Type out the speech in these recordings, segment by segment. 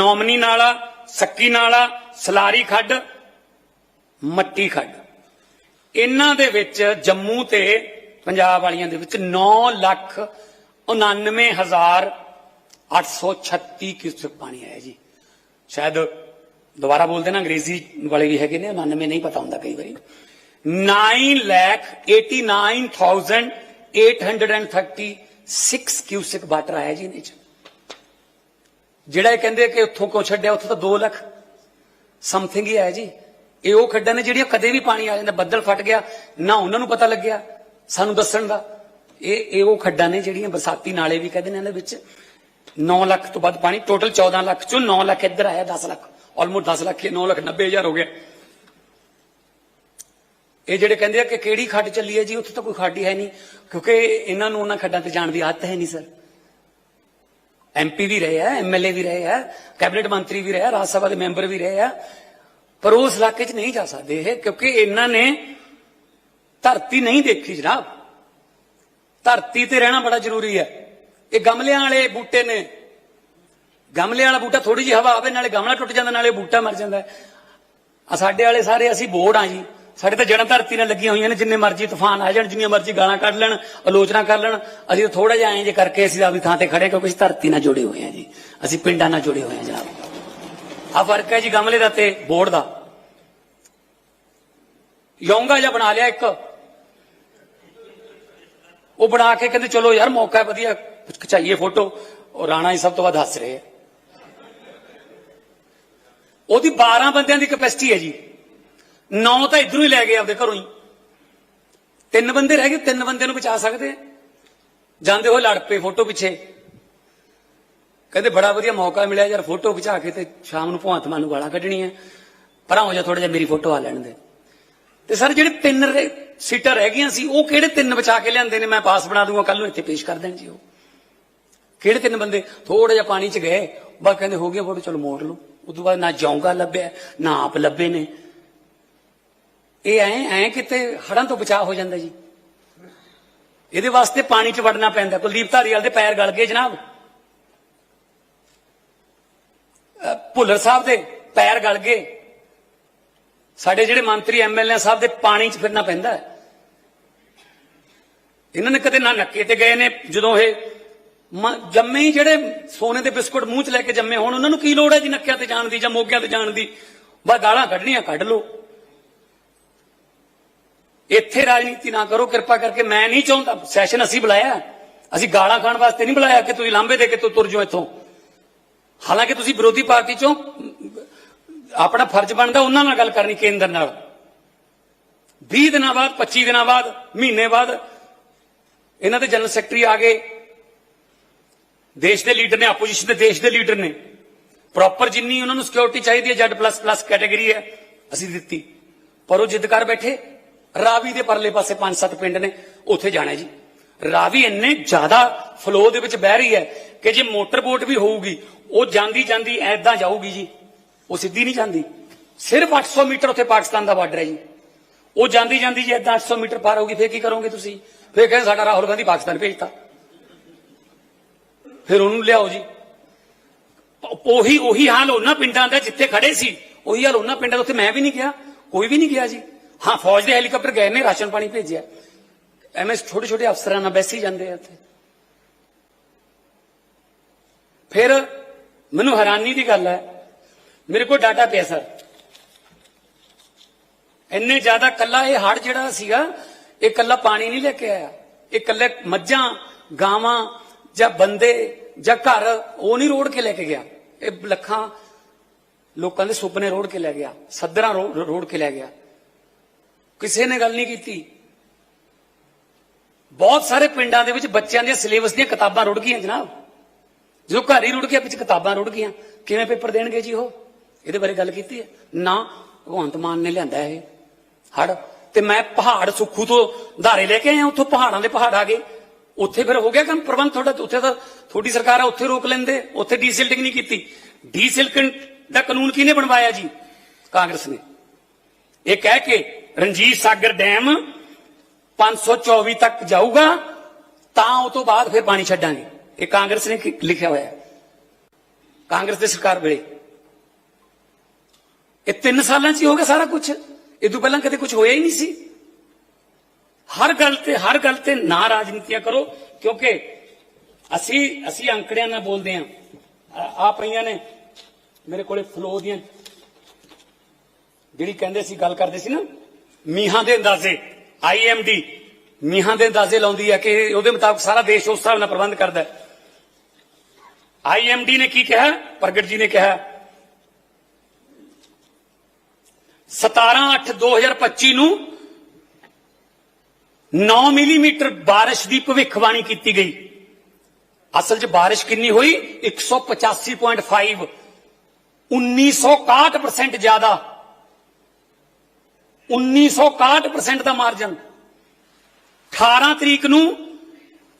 ਨੌਮਨੀ ਨਾਲਾ, ਸੱਕੀ ਨਾਲਾ, ਸਲਾਰੀ ਖੱਡ, ਮੱਟੀ ਖੱਡ। ਇਹਨਾਂ ਦੇ ਵਿੱਚ ਜੰਮੂ ਤੇ ਪੰਜਾਬ ਵਾਲੀਆਂ ਦੇ ਵਿੱਚ 9 ਲੱਖ 99 ਹਜ਼ਾਰ 836 ਕਿਊਸੈਕ ਪਾਣੀ ਆਇਆ ਜੀ। ਸ਼ਾਇਦ ਦੁਬਾਰਾ ਬੋਲਦੇ ਨਾ ਅੰਗਰੇਜ਼ੀ ਵਾਲੇ ਵੀ ਹੈਗੇ ਨੇ 99 ਨਹੀਂ ਪਤਾ ਹੁੰਦਾ ਕਈ ਵਾਰੀ। 9 ਲੱਖ 89836 ਕਿਊਸੈਕ ਵਾਟਰ ਆਇਆ ਜੀ ਇਹਦੇ ਚ ਜਿਹੜਾ ਇਹ ਕਹਿੰਦੇ ਕਿ ਉੱਥੋਂ ਕੋ ਛੱਡਿਆ, ਉੱਥੋਂ ਤਾਂ 2 ਲੱਖ ਸਮਥਿੰਗ ਹੀ ਹੈ ਜੀ। ਇਹ ਉਹ ਖੱਡਾਂ ਨੇ ਜਿਹੜੀਆਂ ਕਦੇ ਵੀ ਪਾਣੀ ਆ ਜਾਂਦਾ, ਬੱਦਲ ਫਟ ਗਿਆ, ਨਾ ਉਹਨਾਂ ਨੂੰ ਪਤਾ ਲੱਗਿਆ ਸਾਨੂੰ ਦੱਸਣ ਦਾ। ਇਹ ਇਹ ਉਹ ਖੱਡਾਂ ਨੇ ਜਿਹੜੀਆਂ ਬਰਸਾਤੀ ਨਾਲੇ ਵੀ ਕਹਿੰਦੇ ਨੇ ਇਹਨਾਂ ਵਿੱਚ। 9 ਲੱਖ ਤੋਂ ਵੱਧ ਪਾਣੀ ਟੋਟਲ 14 ਲੱਖ ਚੋਂ 9 ਲੱਖ ਇੱਧਰ ਆਇਆ 10 ਲੱਖ ਆਲਮੋਸਟ 10 ਲੱਖ 9 ਲੱਖ 90 ਹਜ਼ਾਰ ਹੋ ਗਿਆ। ਇਹ ਜਿਹੜੇ ਕਹਿੰਦੇ ਆ ਕਿ ਕਿਹੜੀ ਖੱਡ ਚੱਲੀ ਹੈ ਜੀ, ਉੱਥੇ ਤਾਂ ਕੋਈ ਖੱਡ ਹੀ ਹੈ ਨਹੀਂ, ਕਿਉਂਕਿ ਇਹਨਾਂ ਨੂੰ ਉਹਨਾਂ ਖੱਡਾਂ ਤੇ ਜਾਣ ਦੀ ਆਦਤ ਹੈ ਨਹੀਂ, ਸਰ। ਐਮਪੀ ਵੀ ਰਹੇ ਆ ਐਮਐਲਏ ਵੀ ਰਹੇ ਆ, ਕੈਬਨਿਟ ਮੰਤਰੀ ਵੀ ਰਹੇ ਆ, ਰਾਜ ਸਭਾ ਦੇ ਮੈਂਬਰ ਵੀ ਰਹੇ ਆ, ਪਰ ਉਸ ਇਲਾਕੇ 'ਚ ਨਹੀਂ ਜਾ ਸਕਦੇ ਇਹ, ਕਿਉਂਕਿ ਇਹਨਾਂ ਨੇ ਧਰਤੀ ਨਹੀਂ ਦੇਖੀ ਜਨਾਬ। ਧਰਤੀ ਤੇ ਰਹਿਣਾ ਬੜਾ ਜ਼ਰੂਰੀ ਹੈ। ਇਹ ਗਮਲਿਆਂ ਵਾਲੇ ਬੂਟੇ ਨੇ। ਗਮਲੇ ਵਾਲਾ ਬੂਟਾ ਥੋੜੀ ਜਿਹੀ ਹਵਾ ਆਵੇ, ਨਾਲੇ ਗਮਲਾ ਟੁੱਟ ਜਾਂਦਾ, ਨਾਲੇ ਬੂਟਾ ਮਰ ਜਾਂਦਾ। ਆ ਸਾਡੇ ਵਾਲੇ ਸਾਰੇ ਅਸੀਂ ਬੋਰਡ ਆ ਜੀ। ਸਾਡੇ ਤਾਂ ਜੜਾਂ ਧਰਤੀ ਨਾਲ ਲੱਗੀਆਂ ਹੋਈਆਂ ਨੇ, ਜਿੰਨੇ ਮਰਜ਼ੀ ਤੂਫਾਨ ਆ ਜਾਣ, ਜਿੰਨੀਆਂ ਮਰਜ਼ੀ ਗਾਲਾਂ ਕੱਢ ਲੈਣ, ਆਲੋਚਨਾ ਕਰ ਲੈਣ। ਅਸੀਂ ਥੋੜਾ ਜਿਹਾ ਐਂ ਜੇ ਕਰਕੇ ਅਸੀਂ ਆਪਣੀ ਥਾਂ ਤੇ ਖੜੇ ਕਿਉਂਕਿ ਅਸੀਂ ਧਰਤੀ ਨਾਲ ਜੁੜੇ ਹੋਏ ਹਾਂ ਜੀ। ਅਸੀਂ ਪਿੰਡਾਂ ਨਾਲ ਜੁੜੇ ਹੋਏ ਹਾਂ ਜਨਾਬ ਆ ਫ਼ਰਕ ਹੈ ਜੀ ਗਮਲੇ ਦਾ ਤੇ ਬੋਰਡ ਦਾ। ਯੋਂਗਾ ਜਿਹਾ ਬਣਾ ਲਿਆ ਇੱਕ। ਉਹ ਬਣਾ ਕੇ ਕਹਿੰਦੇ, ਚਲੋ ਯਾਰ, ਮੌਕਾ ਹੈ, ਵਧੀਆ, ਖਚਾਈਏ ਫੋਟੋ। ਉਹ ਰਾਣਾ ਹੀ ਸਭ ਤੋਂ ਵੱਧ ਹੱਸ ਰਹੇ ਆ। ਉਹਦੀ 12 ਬੰਦਿਆਂ ਦੀ ਕਪੈਸਿਟੀ ਹੈ ਜੀ। ਨੌ ਤਾਂ ਇਧਰੋਂ ਹੀ ਲੈ ਗਏ ਆਪਦੇ ਘਰੋਂ ਹੀ। ਤਿੰਨ ਬੰਦੇ ਰਹਿ ਗਏ, ਤਿੰਨ ਬੰਦੇ ਨੂੰ ਬਚਾ ਸਕਦੇ ਜਾਂਦੇ ਹੋਏ ਲੜ ਪਏ ਫੋਟੋ ਪਿੱਛੇ। ਕਹਿੰਦੇ ਬੜਾ ਵਧੀਆ ਮੌਕਾ ਮਿਲਿਆ, ਯਾਰ ਫੋਟੋ ਖਿਚਾ ਕੇ ਤੇ ਸ਼ਾਮ ਨੂੰ ਭਗਵੰਤ ਮਾਨ ਨੂੰ ਗਾਲਾਂ ਕੱਢਣੀਆਂ। ਪਰਾਂ ਹੋ ਜਾ ਥੋੜਾ ਜਿਹਾ, ਮੇਰੀ ਫੋਟੋ ਆ ਲੈਣ ਦੇ। ਤੇ ਸਰ ਜਿਹੜੇ ਤਿੰਨ ਸੀਟਾਂ ਰਹਿ ਗਈਆਂ ਸੀ, ਉਹ ਕਿਹੜੇ ਤਿੰਨ ਬਚਾ ਕੇ ਲਿਆਂਦੇ ਨੇ? ਮੈਂ ਪਾਸ ਬਣਾ ਦੂੰਗਾ ਕੱਲ ਨੂੰ ਇੱਥੇ ਪੇਸ਼ ਕਰ ਦੇਣ ਜੀ ਉਹ। ਕਿਹੜੇ ਤਿੰਨ ਬੰਦੇ? ਥੋੜਾ ਜਿਹਾ ਪਾਣੀ 'ਚ ਗਏ। ਬਸ ਕਹਿੰਦੇ ਹੋ ਗਿਆ ਫੋਟੋ, ਚਲੋ ਮੋੜ ਲਓ। ਤੋਂ ਬਾਅਦ ਨਾ ਜੌਂਗਾ ਲੱਭਿਆ, ਨਾ ਆਪ ਲੱਭੇ ਨੇ। ਇਹ ਐ ਐ ਕਿਤੇ ਹੜਾਂ ਤੋਂ ਬਚਾਅ ਹੋ ਜਾਂਦਾ ਜੀ। ਇਹਦੇ ਵਾਸਤੇ ਪਾਣੀ 'ਚ ਵੜਨਾ ਪੈਂਦਾ। ਕੁਲਦੀਪ ਧਾਰੀਵਾਲ ਦੇ ਪੈਰ ਗਲ ਗਏ ਜਨਾਬ। ਭੁੱਲਰ ਸਾਹਿਬ ਦੇ ਪੈਰ ਗਲ ਗਏ। ਸਾਡੇ ਜਿਹੜੇ ਮੰਤਰੀ ਐਮਐਲਏ ਸਾਹਿਬ ਦੇ ਪਾਣੀ 'ਚ ਫਿਰਨਾ ਪੈਂਦਾ। ਇਹਨਾਂ ਨੇ ਕਦੇ ਨਾ ਨੱਕੇ ਤੇ ਗਏ ਨੇ, ਜਦੋਂ ਇਹ ਮ- ਜੰਮੇ ਹੀ ਜਿਹੜੇ ਸੋਨੇ ਦੇ ਬਿਸਕੁਟ ਮੂੰਹ 'ਚ ਲੈ ਕੇ ਜੰਮੇ ਹੋਣ, ਉਹਨਾਂ ਨੂੰ ਕੀ ਲੋੜ ਹੈ ਜੀ ਨੱਕਿਆਂ ਤੇ ਜਾਣ ਦੀ ਜਾਂ ਮੋਗਿਆਂ ਤੇ ਜਾਣ ਦੀ? ਬਸ ਗਾਲਾਂ ਕੱਢਣੀਆਂ, ਕੱਢ ਲਓ। ਇੱਥੇ ਰਾਜਨੀਤੀ ਨਾ ਕਰੋ, ਕਿਰਪਾ ਕਰਕੇ ਮੈਂ ਨਹੀਂ ਚਾਹੁੰਦਾ। ਸੈਸ਼ਨ ਅਸੀਂ ਬੁਲਾਇਆ। ਅਸੀਂ ਗਾਲਾਂ ਖਾਣ ਵਾਸਤੇ ਨਹੀਂ ਬੁਲਾਇਆ ਕਿ ਤੁਸੀਂ ਲਾਂਬੇ ਦੇ ਕੇ ਤੂੰ, ਤੁਰ ਜਾਓ ਇੱਥੋਂ। ਹਾਲਾਂਕਿ ਤੁਸੀਂ ਵਿਰੋਧੀ ਪਾਰਟੀ ਚੋਂ ਆਪਣਾ ਫਰਜ਼ ਬਣਦਾ ਉਹਨਾਂ ਨਾਲ ਗੱਲ ਕਰਨੀ, ਕੇਂਦਰ ਨਾਲ। 20 ਦਿਨਾਂ ਬਾਅਦ 25 ਦਿਨਾਂ ਬਾਅਦ, ਮਹੀਨੇ ਬਾਅਦ, ਇਹਨਾਂ ਦੇ ਜਨਰਲ ਸੈਕਟਰੀ ਆ ਗਏ। ਦੇਸ਼ ਦੇ ਲੀਡਰ ਨੇ, ਆਪੋਜੀਸ਼ਨ ਦੇ ਦੇਸ਼ ਦੇ ਲੀਡਰ ਨੇ। ਪ੍ਰੋਪਰ ਜਿੰਨੀ ਉਹਨਾਂ ਨੂੰ ਸਿਕਿਉਰਿਟੀ ਚਾਹੀਦੀ ਹੈ ਜੈਡ ਪਲੱਸ ਪਲੱਸ ਕੈਟਾਗਰੀ ਹੈ, ਅਸੀਂ ਦਿੱਤੀ। ਪਰ ਉਹ ਜਿੱਦ ਕਰ ਬੈਠੇ। ਰਾਵੀ ਦੇ ਪਰਲੇ ਪਾਸੇ ਪੰਜ ਸੱਤ ਪਿੰਡ ਨੇ, ਉੱਥੇ ਜਾਣਾ ਜੀ। ਰਾਵੀ ਇੰਨੇ ਜ਼ਿਆਦਾ ਫਲੋ ਦੇ ਵਿੱਚ ਬਹਿ ਰਹੀ ਹੈ ਕਿ ਜੇ ਮੋਟਰ ਬੋਟ ਵੀ ਹੋਊਗੀ, ਉਹ ਜਾਂਦੀ ਜਾਂਦੀ ਐਦਾਂ ਜਾਊਗੀ ਜੀ। ਉਹ ਸਿੱਧੀ ਨਹੀਂ ਜਾਂਦੀ। ਸਿਰਫ 800 ਮੀਟਰ ਉੱਥੇ ਪਾਕਿਸਤਾਨ ਦਾ ਬਾਰਡਰ ਹੈ ਜੀ। ਉਹ ਜਾਂਦੀ ਜਾਂਦੀ ਜੇ ਐਦਾਂ 800 ਮੀਟਰ ਪਾਰ ਹੋਊਗੀ ਫੇਰ ਕੀ ਕਰੋਗੇ ਤੁਸੀਂ? ਫੇਰ ਕਹਿੰਦੇ ਸਾਡਾ ਰਾਹੁਲ ਗਾਂਧੀ ਪਾਕਿਸਤਾਨ ਭੇਜਤਾ। ਫਿਰ ਉਹਨੂੰ ਲਿਆਓ ਜੀ। ਉਹੀ ਉਹੀ ਹਾਲ ਉਹਨਾਂ ਪਿੰਡਾਂ ਦਾ ਜਿੱਥੇ ਖੜੇ ਸੀ, ਉਹੀ ਹਾਲ ਉਹਨਾਂ ਪਿੰਡਾਂ ਦਾ, ਉੱਥੇ ਮੈਂ ਵੀ ਨਹੀਂ ਗਿਆ, ਕੋਈ ਵੀ ਨਹੀਂ ਗਿਆ ਜੀ। ਹਾਂ, ਫੌਜ ਦੇ ਹੈਲੀਕਾਪਟਰ ਗਏ ਨੇ, ਰਾਸ਼ਨ ਪਾਣੀ ਭੇਜਿਆ। ਐਵੇਂ ਛੋਟੇ ਛੋਟੇ ਅਫਸਰਾਂ ਨਾਲ ਬੈਸੀ ਜਾਂਦੇ ਆ ਉੱਥੇ ਫਿਰ ਮੈਨੂੰ ਹੈਰਾਨੀ ਦੀ ਗੱਲ ਹੈ, ਮੇਰੇ ਕੋਲ ਡਾਟਾ ਪਿਆ ਸਰ। ਇੰਨੇ ਜ਼ਿਆਦਾ ਕੱਲਾ ਇਹ ਹੜ ਜਿਹੜਾ ਸੀਗਾ, ਇਹ ਕੱਲਾ ਪਾਣੀ ਨਹੀਂ ਲੈ ਕੇ ਆਇਆ। ਇਹ ਕੱਲੇ ਮੱਝਾਂ, ਗਾਵਾਂ ਜਾਂ ਬੰਦੇ ਜਾਂ ਘਰ, ਉਹ ਨਹੀਂ ਰੋੜ ਕੇ ਲੈ ਕੇ ਗਿਆ। ਇਹ ਲੱਖਾਂ ਲੋਕਾਂ ਦੇ ਸੁਪਨੇ ਰੋੜ ਕੇ ਲੈ ਗਿਆ, ਸੱਦਰਾਂ ਰੋੜ ਕੇ ਲੈ ਗਿਆ। ਕਿਸੇ ਨੇ ਗੱਲ ਨਹੀਂ ਕੀਤੀ। ਬਹੁਤ ਸਾਰੇ ਪਿੰਡਾਂ ਦੇ ਵਿੱਚ ਬੱਚਿਆਂ ਦੀਆਂ ਸਿਲੇਬਸ ਦੀਆਂ ਕਿਤਾਬਾਂ ਰੁੜ ਗਈਆਂ ਜਨਾਬ। ਜਦੋਂ ਘਰ ਹੀ ਰੁੜ ਗਿਆ, ਵਿੱਚ ਕਿਤਾਬਾਂ ਰੁੜ ਗਈਆਂ। ਕਿਵੇਂ ਪੇਪਰ ਦੇਣਗੇ ਜੀ ਉਹ? ਇਹਦੇ ਬਾਰੇ ਗੱਲ ਕੀਤੀ ਹੈ। ਨਾ, ਭਗਵੰਤ ਮਾਨ ਨੇ ਲਿਆਂਦਾ ਇਹ। ਹੜ। ਤੇ ਮੈਂ ਪਹਾੜ ਸੁੱਖੂ ਤੋਂ ਧਾਰੇ ਲੈ ਕੇ ਆਇਆ, ਉੱਥੋਂ ਪਹਾੜਾਂ ਦੇ ਪਹਾੜ ਆ ਗਏ। ਉੱਥੇ ਫਿਰ ਹੋ ਗਿਆ ਕੰਮ ਪ੍ਰਬੰਧ ਤੁਹਾਡਾ, ਉੱਥੇ ਤਾਂ ਤੁਹਾਡੀ ਸਰਕਾਰ ਆ, ਉੱਥੇ ਰੋਕ ਲੈਂਦੇ। ਉੱਥੇ ਡੀਸਿਲਟਿੰਗ ਨਹੀਂ ਕੀਤੀ। ਡੀਸਿਲਟਿੰਗ ਦਾ ਕਾਨੂੰਨ ਕਿਹਨੇ ਬਣਵਾਇਆ ਜੀ? ਕਾਂਗਰਸ ਨੇ। ਇਹ ਕਹਿ ਕੇ ਰਣਜੀਤ ਸਾਗਰ ਡੈਮ 524 ਤੱਕ ਜਾਊਗਾ, ਤਾਂ ਉਹ ਤੋਂ ਬਾਅਦ ਫਿਰ ਪਾਣੀ ਛੱਡਾਂਗੇ। ਇਹ ਕਾਂਗਰਸ ਨੇ ਲਿਖਿਆ ਹੋਇਆ ਕਾਂਗਰਸ ਦੇ ਸਰਕਾਰ ਵੇਲੇ। ਇਹ 3 ਸਾਲਾਂ 'ਚ ਹੀ ਹੋ ਗਿਆ ਸਾਰਾ ਕੁਝ ਇਹ ਤੋਂ ਪਹਿਲਾਂ ਕਦੇ ਕੁਝ ਹੋਇਆ ਹੀ ਨਹੀਂ ਸੀ। ਹਰ ਗੱਲ ਤੇ ਹਰ ਗੱਲ ਤੇ ਨਾ ਰਾਜਨੀਤੀਆਂ ਕਰੋ, ਕਿਉਂਕਿ ਅਸੀਂ ਅਸੀਂ ਅੰਕੜਿਆਂ ਨਾਲ ਬੋਲਦੇ ਆਂ ਆ ਪਈਆਂ ਨੇ ਮੇਰੇ ਕੋਲੇ ਫਲੋ ਦੀਆਂ। ਜਿਹੜੀ ਕਹਿੰਦੇ ਸੀ, ਗੱਲ ਕਰਦੇ ਸੀ ਨਾ ਮੀਹਾਂ ਦੇ ਅੰਦਾਜ਼ੇ ਆਈਐਮਡੀ ਮੀਹਾਂ ਦੇ ਅੰਦਾਜ਼ੇ ਲਾਉਂਦੀ ਹੈ ਕਿ ਉਹਦੇ ਮੁਤਾਬਕ ਸਾਰਾ ਦੇਸ਼ ਉਸ ਹਿਸਾਬ ਨਾਲ ਪ੍ਰਬੰਧ ਕਰਦਾ ਹੈ। ਆਈਐਮਡੀ ਨੇ ਕੀ ਕਿਹਾ? ਪ੍ਰਗਟ ਜੀ ਨੇ ਕਿਹਾ 17/8/2025 ਨੂੰ 9 ਮਿਲੀਮੀਟਰ ਬਾਰਿਸ਼ ਦੀ ਭਵਿੱਖਬਾਣੀ ਕੀਤੀ ਗਈ। ਅਸਲ 'ਚ ਬਾਰਿਸ਼ ਕਿੰਨੀ ਹੋਈ? 185.5 1961% ਜ਼ਿਆਦਾ। 1961% ਦਾ ਮਾਰਜਨ 18 ਤਰੀਕ ਨੂੰ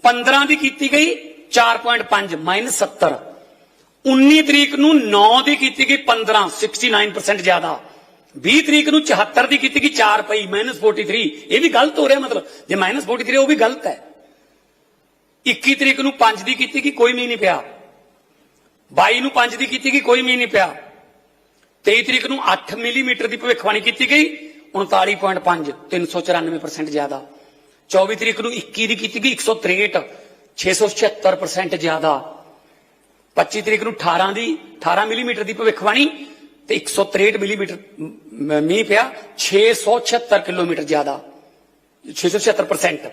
15 ਦੀ ਕੀਤੀ ਗਈ 4.5 ਮਾਈਨਸ 70 19 ਤਰੀਕ ਨੂੰ 9 ਦੀ ਕੀਤੀ ਗਈ 15 69% ਜ਼ਿਆਦਾ। 20 ਤਰੀਕ ਨੂੰ 74 ਦੀ ਕੀਤੀ ਗਈ 4 ਪਈ ਮਾਈਨਸ 43 ਇਹ ਵੀ ਗਲਤ ਹੋ ਰਿਹਾ ਮਤਲਬ। ਜੇ ਮਾਈਨਸ 43 ਉਹ ਵੀ ਗਲਤ ਹੈ। 21 ਤਰੀਕ ਨੂੰ 5 ਦੀ ਕੀਤੀ ਗਈ, ਕੋਈ ਮੀਂਹ ਨਹੀਂ ਪਿਆ। 22 ਨੂੰ 5 ਦੀ ਕੀਤੀ ਗਈ, ਕੋਈ ਮੀਂਹ ਨਹੀਂ ਪਿਆ। 23 ਤਰੀਕ ਨੂੰ 8 ਮਿਲੀਮੀਟਰ ਦੀ ਭਵਿੱਖਬਾਣੀ ਕੀਤੀ ਗਈ। 39.5 394% ਜ਼ਿਆਦਾ। 24 ਤਰੀਕ ਨੂੰ 21 ਦੀ ਕੀਤੀ ਗਈ 163 676% ਜ਼ਿਆਦਾ। 25 ਤਰੀਕ ਨੂੰ 18 ਦੀ 18 ਮਿਲੀਮੀਟਰ ਦੀ ਭਵਿੱਖਬਾਣੀ ਤੇ 163 ਮਿਲੀਮੀਟਰ ਮੀਂਹ ਪਿਆ 676 ਕਿਲੋਮੀਟਰ ਜ਼ਿਆਦਾ। 676%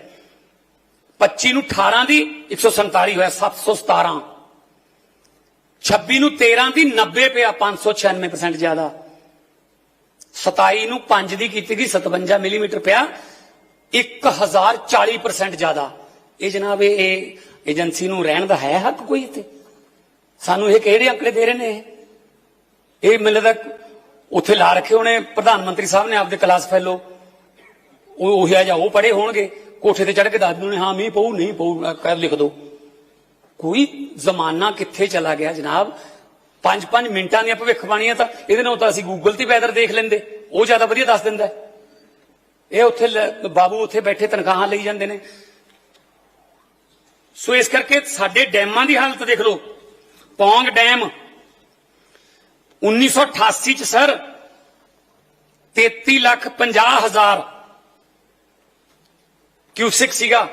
25 ਨੂੰ 18 ਦੀ 147 ਹੋਇਆ 717 26 ਨੂੰ 13 ਦੀ 90 ਪਿਆ 596% ਜ਼ਿਆਦਾ। 27 ਨੂੰ 5 ਦੀ ਕੀਤੀ ਗਈ 57 ਮਿਲੀਮੀਟਰ ਪਿਆ। 1040% ਜ਼ਿਆਦਾ। ਇਹ ਜਨਾਬ, ਇਹ ਏਜੰਸੀ ਨੂੰ ਰਹਿਣ ਦਾ ਹੈ ਹੱਕ ਕੋਈ ਇੱਥੇ? ਸਾਨੂੰ ਇਹ ਕਿਹੜੇ ਅੰਕੜੇ ਦੇ ਰਹੇ ਨੇ ਇਹ? ਇਹ ਮੈਨੂੰ ਉੱਥੇ ਲਾ ਰੱਖੇ ਉਹਨੇ ਪ੍ਰਧਾਨ ਮੰਤਰੀ ਸਾਹਿਬ ਨੇ ਆਪਦੇ ਕਲਾਸ ਫੈਲੋ ਉਹ ਉਹ ਜਿਹਾ ਉਹ ਪੜੇ ਹੋਣਗੇ। ਕੋਠੇ ਤੇ ਚੜ ਕੇ ਦੱਸ ਦਿੰਦੇ ਨੇ, ਹਾਂ, ਮੀਂਹ ਪਊ, ਨਹੀਂ ਪਊ, ਅਹ ਕਰ ਲਿਖ ਦੋ। ਕੋਈ ਜ਼ਮਾਨਾ ਕਿੱਥੇ ਚਲਾ ਗਿਆ ਜਨਾਬ? 5-5 ਮਿੰਟਾਂ ਦੀਆਂ ਭਵਿੱਖਬਾਣੀਆਂ ਤਾਂ ਇਹਦੇ ਨਾਲ ਤਾਂ ਅਸੀਂ ਗੂਗਲ ਤੇ ਵੈਦਰ ਦੇਖ ਲੈਂਦੇ। ਉਹ ਜ਼ਿਆਦਾ ਵਧੀਆ ਦੱਸ ਦਿੰਦਾ। ਇਹ ਉੱਥੇ ਲ- ਬਾਬੂ ਉੱਥੇ ਬੈਠੇ ਤਨਖਾਹਾਂ ਲਈ ਜਾਂਦੇ ਨੇ। ਸੋ ਇਸ ਕਰਕੇ ਸਾਡੇ ਡੈਮਾਂ ਦੀ ਹਾਲਤ ਦੇਖ ਲਓ। ਪੌਂਗ ਡੈਮ 1988 ਚ ਸਰ 33 ਲੱਖ 50 ਹਜ਼ਾਰ ਕਿਊਸਿਕ ਸੀਗਾ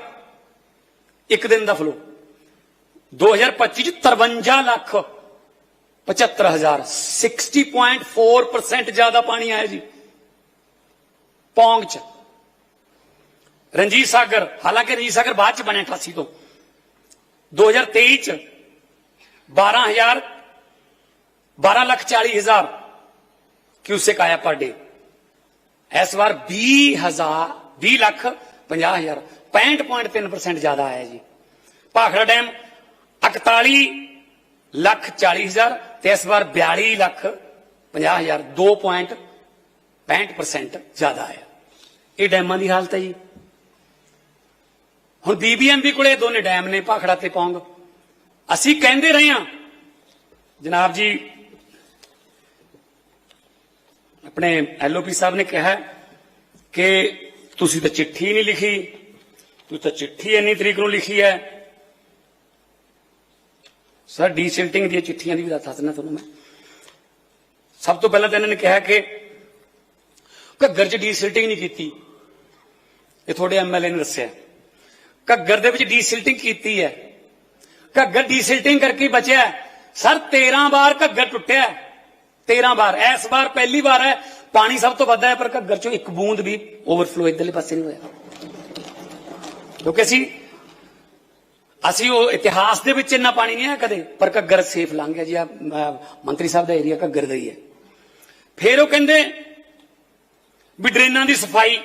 ਇੱਕ ਦਿਨ ਦਾ ਫਲੋ 2025 ਚ 53 ਲੱਖ 75 ਹਜ਼ਾਰ। 60.4% ਜ਼ਿਆਦਾ ਪਾਣੀ ਆਇਆ ਜੀ। ਪੌਂਗ ਚ। ਰਣਜੀਤ ਸਾਗਰ, ਹਾਲਾਂਕਿ ਰਣਜੀਤ ਸਾਗਰ ਬਾਅਦ ਚ ਬਣਿਆ 88 ਤੋਂ। 2023 ਚ 12000 12 ਲੱਖ 40 ਹਜ਼ਾਰ ਕਿਊਸਿਕ ਆਇਆ ਪਰ ਡੇ ਇਸ ਵਾਰ 20 ਹਜ਼ਾਰ 20 ਲੱਖ 50 ਹਜ਼ਾਰ। 65.3% ਜ਼ਿਆਦਾ ਆਇਆ ਜੀ। ਭਾਖੜਾ ਡੈਮ 41 ਲੱਖ 40 ਹਜ਼ਾਰ ਤੇ ਇਸ ਵਾਰ 42 ਲੱਖ 50 ਹਜ਼ਾਰ 2.65% ਜ਼ਿਆਦਾ ਆਇਆ ਇਹ ਡੈਮਾਂ ਦੀ ਹਾਲਤ ਹੈ ਜੀ। ਹੁਣ ਬੀਬੀਐਮਬੀ ਕੋਲੇ ਇਹ ਦੋਨੇ ਡੈਮ ਨੇ, ਭਾਖੜਾ ਤੇ ਪੌਂਗ। ਅਸੀਂ ਕਹਿੰਦੇ ਰਹੇ ਹਾਂ, ਜਨਾਬ ਜੀ, ਆਪਣੇ ਐਲਓਪੀ ਸਾਹਿਬ ਨੇ ਕਿਹਾ ਕਿ ਤੁਸੀਂ ਤਾਂ ਚਿੱਠੀ ਨਹੀਂ ਲਿਖੀ, ਤੁਸੀਂ ਤਾਂ ਚਿੱਠੀ ਇੰਨੀ ਤਰੀਕ ਨੂੰ ਲਿਖੀ ਹੈ ਸਰ ਡੀਸਿਲਟਿੰਗ ਦੀਆਂ ਚਿੱਠੀਆਂ ਦੀ ਵੀ ਦੱਸ ਦਿੰਦਾ ਤੁਹਾਨੂੰ ਮੈਂ। ਸਭ ਤੋਂ ਪਹਿਲਾਂ ਤਾਂ ਇਹਨਾਂ ਨੇ ਕਿਹਾ ਕਿ ਘੱਗਰ 'ਚ ਡੀਸਿਲਟਿੰਗ ਨਹੀਂ ਕੀਤੀ। ਇਹ ਤੁਹਾਡੇ ਐਮਐਲਏ ਨੇ ਦੱਸਿਆ। ਘੱਗਰ ਦੇ ਵਿੱਚ ਡੀਸਿਲਟਿੰਗ ਕੀਤੀ ਹੈ। ਘੱਗਰ ਡੀਸਿਲਟਿੰਗ ਕਰਕੇ ਬਚਿਆ ਸਰ 13 ਵਾਰ ਘੱਗਰ ਟੁੱਟਿਆ ਹੈ। 13 ਵਾਰ। ਇਸ ਵਾਰ ਪਹਿਲੀ ਵਾਰ ਹੈ। ਪਾਣੀ ਸਭ ਤੋਂ ਵੱਧ ਹੈ, ਪਰ ਘੱਗਰ ਚੋਂ ਇੱਕ ਬੂੰਦ ਵੀ ਓਵਰਫਲੋ ਇਧਰਲੇ ਪਾਸੇ ਨਹੀਂ ਹੋਇਆ। ਕਿਉਂਕਿ ਅਸੀਂ ਅਸੀਂ ਉਹ ਇਤਿਹਾਸ ਦੇ ਵਿੱਚ ਇੰਨਾ ਪਾਣੀ ਨਹੀਂ ਆਇਆ ਕਦੇ, ਪਰ ਘੱਗਰ ਸੇਫ ਲੰਘ ਗਿਆ ਜੀ ਆ ਮੰਤਰੀ ਸਾਹਿਬ ਦਾ ਏਰੀਆ ਘੱਗਰ ਦਾ ਹੀ ਹੈ। ਫਿਰ ਉਹ ਕਹਿੰਦੇ ਵੀ ਡਰੇਨਾਂ ਦੀ ਸਫ਼ਾਈ,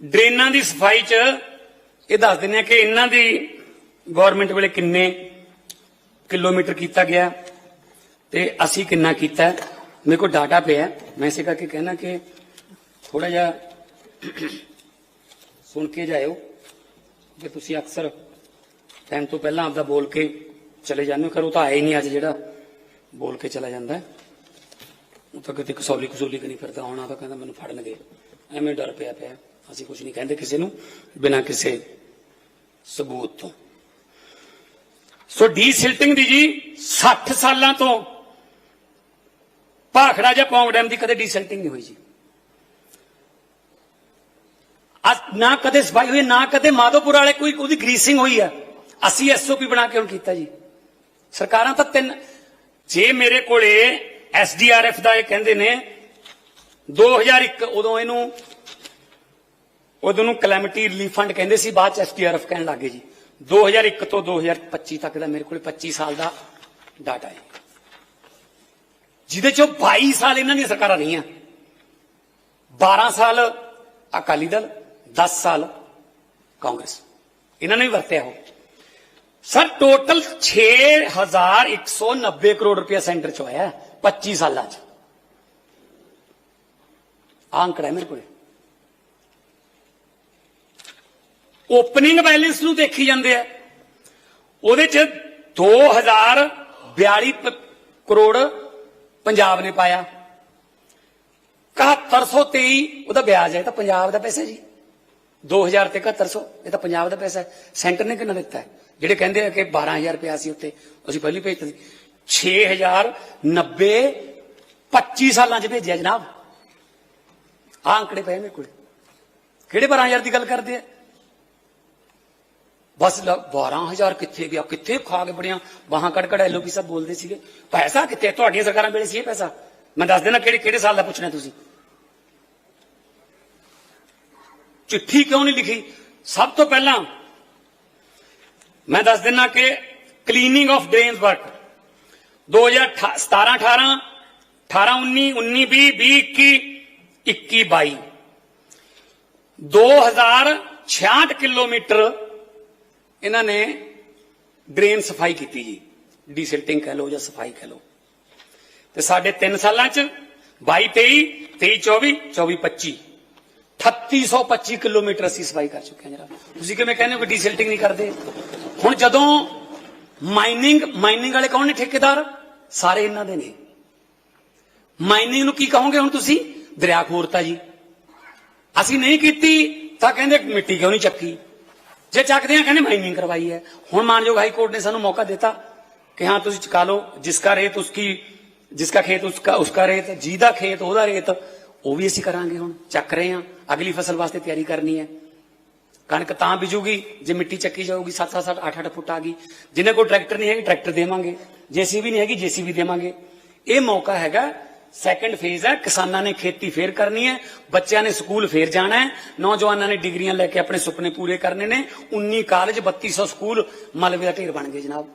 ਡਰੇਨਾਂ ਦੀ ਸਫ਼ਾਈ 'ਚ ਇਹ ਦੱਸ ਦਿੰਦੇ ਆ ਕਿ ਇਹਨਾਂ ਦੀ ਗਵਰਨਮੈਂਟ ਵੇਲੇ ਕਿੰਨੇ ਕਿਲੋਮੀਟਰ ਕੀਤਾ ਗਿਆ ਤੇ ਅਸੀਂ ਕਿੰਨਾ ਕੀਤਾ। ਮੇਰੇ ਕੋਲ ਡਾਟਾ ਪਿਆ, ਮੈਂ ਇਸੇ ਕਰਕੇ ਕਹਿਣਾ ਕਿ ਥੋੜਾ ਜਿਹਾ ਸੁਣ ਕੇ ਜਾਇਓ ਕਿ ਤੁਸੀਂ ਅਕਸਰ ਟਾਈਮ ਤੋਂ ਪਹਿਲਾਂ ਆਪਦਾ ਬੋਲ ਕੇ ਚਲੇ ਜਾਂਦੇ ਹੋ। ਕਰੋ ਤਾਂ ਆਏ ਨਹੀਂ ਅੱਜ ਜਿਹੜਾ ਬੋਲ ਕੇ ਚਲਾ ਜਾਂਦਾ ਹੈ। ਉਹ ਤਾਂ ਕਿਤੇ ਕਸੌਲੀ ਕਸੂਲੀ ਕਿ ਨਹੀਂ ਫਿਰਦਾ ਆਉਣਾ ਤਾਂ ਕਹਿੰਦਾ ਮੈਨੂੰ ਫੜਨਗੇ। ਐਵੇਂ ਡਰ ਪਿਆ ਪਿਆ। ਅਸੀਂ ਕੁਝ ਨਹੀਂ ਕਹਿੰਦੇ ਕਿਸੇ ਨੂੰ, ਬਿਨਾਂ ਕਿਸੇ ਸਬੂਤ ਤੋਂ। ਸੋ ਡੀਸਿਲਟਿੰਗ ਦੀ ਜੀ 60 ਸਾਲਾਂ ਤੋਂ ਭਾਖੜਾ ਜਾਂ ਪੌਂਗ ਡੈਮ ਦੀ ਕਦੇ ਡੀ ਸਿਲਟਿੰਗ ਨਹੀਂ ਹੋਈ ਜੀ। ਨਾ ਕਦੇ ਸਫ਼ਾਈ ਹੋਈ, ਨਾ ਕਦੇ ਮਾਧੋਪੁਰ ਵਾਲੇ ਕੋਈ, ਉਹਦੀ ਗਰੀਸਿੰਗ ਹੋਈ ਆ। ਅਸੀਂ ਐਸਓਪੀ ਬਣਾ ਕੇ ਹੁਣ ਕੀਤਾ ਜੀ। ਸਰਕਾਰਾਂ ਤਾਂ ਤਿੰਨ ਜੇ ਮੇਰੇ ਕੋਲੇ ਐਸਡੀਆਰਐਫ ਦਾ ਇਹ ਕਹਿੰਦੇ ਨੇ 2001 ਉਦੋਂ ਇਹਨੂੰ ਉਦੋਂ ਨੂੰ ਕਲੈਮਿਟੀ ਰਿਲੀਫ ਫੰਡ ਕਹਿੰਦੇ ਸੀ, ਬਾਅਦ ਚ ਐਸਡੀਆਰਐਫ ਕਹਿਣ ਲੱਗੇ ਜੀ। 2001 ਤੋਂ 2025 ਤੱਕ ਦਾ ਮੇਰੇ ਕੋਲੇ 25 ਸਾਲ ਦਾ ਡਾਟਾ ਹੈ। ਜਿਹਦੇ ਚੋਂ 22 ਸਾਲ ਇਹਨਾਂ ਦੀਆਂ ਸਰਕਾਰਾਂ ਰਹੀਆਂ। 12 ਸਾਲ ਅਕਾਲੀ ਦਲ 10 ਸਾਲ ਕਾਂਗਰਸ। ਇਹਨਾਂ ਨੇ ਵੀ ਵਰਤਿਆ ਹੋ ਸਰ ਟੋਟਲ 6190 ਕਰੋੜ ਰੁਪਇਆ ਸੈਂਟਰ ਚ ਹੋਇਆ ਹੈ 25 ਸਾਲਾਂ ਚ। ਆਹ ਅੰਕੜਾ ਹੈ ਮੇਰੇ ਕੋਲ। ਓਪਨਿੰਗ ਬੈਲੈਂਸ ਨੂੰ ਦੇਖੀ ਜਾਂਦੇ ਆ। ਉਹਦੇ ਚ 2042 ਪ- ਕਰੋੜ ਪੰਜਾਬ ਨੇ ਪਾਇਆ। 7123 ਉਹਦਾ ਵਿਆਜ ਹੈ, ਇਹ ਤਾਂ ਪੰਜਾਬ ਦਾ ਪੈਸਾ ਜੀ। 2000 ਤੇ 7100 ਇਹ ਤਾਂ ਪੰਜਾਬ ਦਾ ਪੈਸਾ ਹੈ। ਸੈਂਟਰ ਨੇ ਕਿੰਨਾ ਦਿੱਤਾ ਹੈ? ਜਿਹੜੇ ਕਹਿੰਦੇ ਆ ਕਿ 12000 ਰੁਪਇਆ ਸੀ ਉੱਤੇ, ਅਸੀਂ ਪਹਿਲੀ ਭੇਜਤਾ ਸੀ 6090 25 ਸਾਲਾਂ ਚ ਭੇਜਿਆ ਜਨਾਬ। ਆਹ ਅੰਕੜੇ ਪਏ ਮੇਰੇ ਕੋਲ। ਕਿਹੜੇ 12000 ਦੀ ਗੱਲ ਕਰਦੇ ਆ? ਬਸ ਲ- 12000 ਕਿੱਥੇ ਗਿਆ? ਕਿੱਥੇ ਖਾ ਕੇ ਬੜੀਆਂ ਬਾਹਾਂ ਕੱਢ ਕੱਢ ਐਲਓਪੀ ਸਭ ਬੋਲਦੇ ਸੀਗੇ। ਪੈਸਾ ਕਿੱਥੇ? ਤੁਹਾਡੀਆਂ ਸਰਕਾਰਾਂ ਵੇਲੇ ਸੀ ਇਹ ਪੈਸਾ। ਮੈਂ ਦੱਸ ਦੇਣਾ ਕਿਹੜੇ ਕਿਹੜੇ ਸਾਲ ਦਾ ਪੁੱਛਣਾ ਤੁਸੀਂ। ਚਿੱਠੀ ਕਿਉਂ ਨਹੀਂ ਲਿਖੀ? ਸਭ ਤੋਂ ਪਹਿਲਾਂ ਮੈਂ ਦੱਸ ਦਿੰਨਾ ਕਿ cleaning of drains work 2017 18 18 19 19 20 20 21 21 22 2066 kilometre ਇਹਨਾਂ ਨੇ ਡਰੇਨ ਸਫ਼ਾਈ ਕੀਤੀ ਜੀ ਡੀਸਿਲਟਿੰਗ ਕਹਿ ਲਓ ਜਾਂ ਸਫ਼ਾਈ ਕਹਿ ਲਓ। ਤੇ ਸਾਡੇ 3 ਸਾਲਾਂ ਚ 22 23 23 24 24 25 3825 ਕਿਲੋਮੀਟਰ ਅਸੀਂ ਸਫ਼ਾਈ ਕਰ ਚੁੱਕੇ ਹਾਂ ਜਨਾਬ ਤੁਸੀਂ ਕਿਵੇਂ ਕਹਿੰਦੇ ਹੋ ਕਿ ਡੀਸਿਲਟਿੰਗ ਨਹੀਂ ਕਰਦੇ? ਹੁਣ ਜਦੋਂ ਮਾਈਨਿੰਗ ਮਾਈਨਿੰਗ ਵਾਲੇ ਕੌਣ ਨੇ ਠੇਕੇਦਾਰ? ਸਾਰੇ ਇਹਨਾਂ ਦੇ ਨੇ। ਮਾਈਨਿੰਗ ਨੂੰ ਕੀ ਕਹੋਗੇ ਹੁਣ ਤੁਸੀਂ? ਦਰਿਆ ਖੋਰਤਾ ਜੀ। ਅਸੀਂ ਨਹੀਂ ਕੀਤੀ ਤਾਂ ਕਹਿੰਦੇ ਮਿੱਟੀ ਕਿਉਂ ਨਹੀਂ ਚੱਕੀ? ਜੇ ਚੱਕਦੇ ਆ, ਕਹਿੰਦੇ ਮਾਈਨਿੰਗ ਕਰਵਾਈ ਹੈ। ਹੁਣ ਮਾਨਯੋਗ ਹਾਈ ਕੋਰਟ ਨੇ ਸਾਨੂੰ ਮੌਕਾ ਦਿੱਤਾ ਕਿ ਹਾਂ, ਤੁਸੀਂ ਚਕਾ ਲਓ। ਜਿਸਕਾ ਰੇਤ ਉਸकी ਜਿਸਕਾ ਖੇਤ ਉਸਕਾ ਉਸਕਾ ਰੇਤ ਜਿਹਦਾ ਖੇਤ, ਉਹਦਾ ਰੇਤ, ਉਹ ਵੀ ਅਸੀਂ ਕਰਾਂਗੇ ਹੁਣ। ਚੱਕ ਰਹੇ ਹਾਂ। ਅਗਲੀ ਫਸਲ ਵਾਸਤੇ ਤਿਆਰੀ ਕਰਨੀ ਹੈ। ਕਣਕ ਤਾਂ ਬੀਜੂਗੀ ਜੇ ਮਿੱਟੀ ਚੱਕੀ ਜਾਊਗੀ 7 7 8 8 ਫੁੱਟ ਆ ਗਈ ਜਿੰਨੇ ਕੋਲ ਟਰੈਕਟਰ ਨਹੀਂ ਹੈਗੀ ਟਰੈਕਟਰ ਦੇਵਾਂਗੇ ਜੇਸੀਬੀ ਨਹੀਂ ਹੈਗੀ ਜੇਸੀਬੀ ਦੇਵਾਂਗੇ ਇਹ ਮੌਕਾ ਹੈਗਾ ਸੈਕੰਡ ਫੇਜ਼ ਹੈ ਕਿਸਾਨਾਂ ਨੇ ਖੇਤੀ ਫੇਰ ਕਰਨੀ ਹੈ ਬੱਚਿਆਂ ਨੇ ਸਕੂਲ ਫੇਰ ਜਾਣਾ ਹੈ ਨੌਜਵਾਨਾਂ ਨੇ ਡਿਗਰੀਆਂ ਲੈ ਕੇ ਆਪਣੇ ਸੁਪਨੇ ਪੂਰੇ ਕਰਨੇ ਨੇ 19 ਕਾਲਜ 3200 ਸਕੂਲ ਮਲਬੇ ਦਾ ਢੇਰ ਬਣ ਗਏ ਜਨਾਬ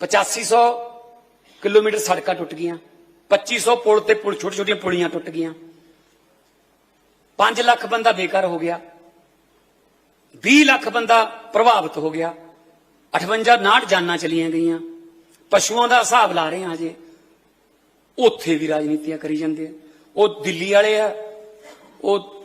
8500 ਕਿਲੋਮੀਟਰ ਸੜਕਾਂ ਟੁੱਟ ਗਈਆਂ 2500 ਪੁਲ ਤੇ ਪੁਲ ਛੋਟੀ ਛੋਟੀਆਂ ਪੁਲੀਆਂ ਟੁੱਟ ਗਈਆਂ 5 ਲੱਖ ਬੰਦਾ ਬੇਕਾਰ ਹੋ ਗਿਆ 20 ਲੱਖ ਬੰਦਾ ਪ੍ਰਭਾਵਿਤ ਹੋ ਗਿਆ। 58 ਨਾਟ ਜਾਨਾਂ ਚਲੀਆਂ ਗਈਆਂ। ਪਸ਼ੂਆਂ ਦਾ ਹਿਸਾਬ ਲਾ ਰਹੇ ਹਾਂ ਜੇ ਉੱਥੇ ਵੀ ਰਾਜਨੀਤੀਆਂ ਕਰੀ ਜਾਂਦੇ ਆ। ਉਹ ਦਿੱਲੀ ਵਾਲੇ ਆ। ਉਹ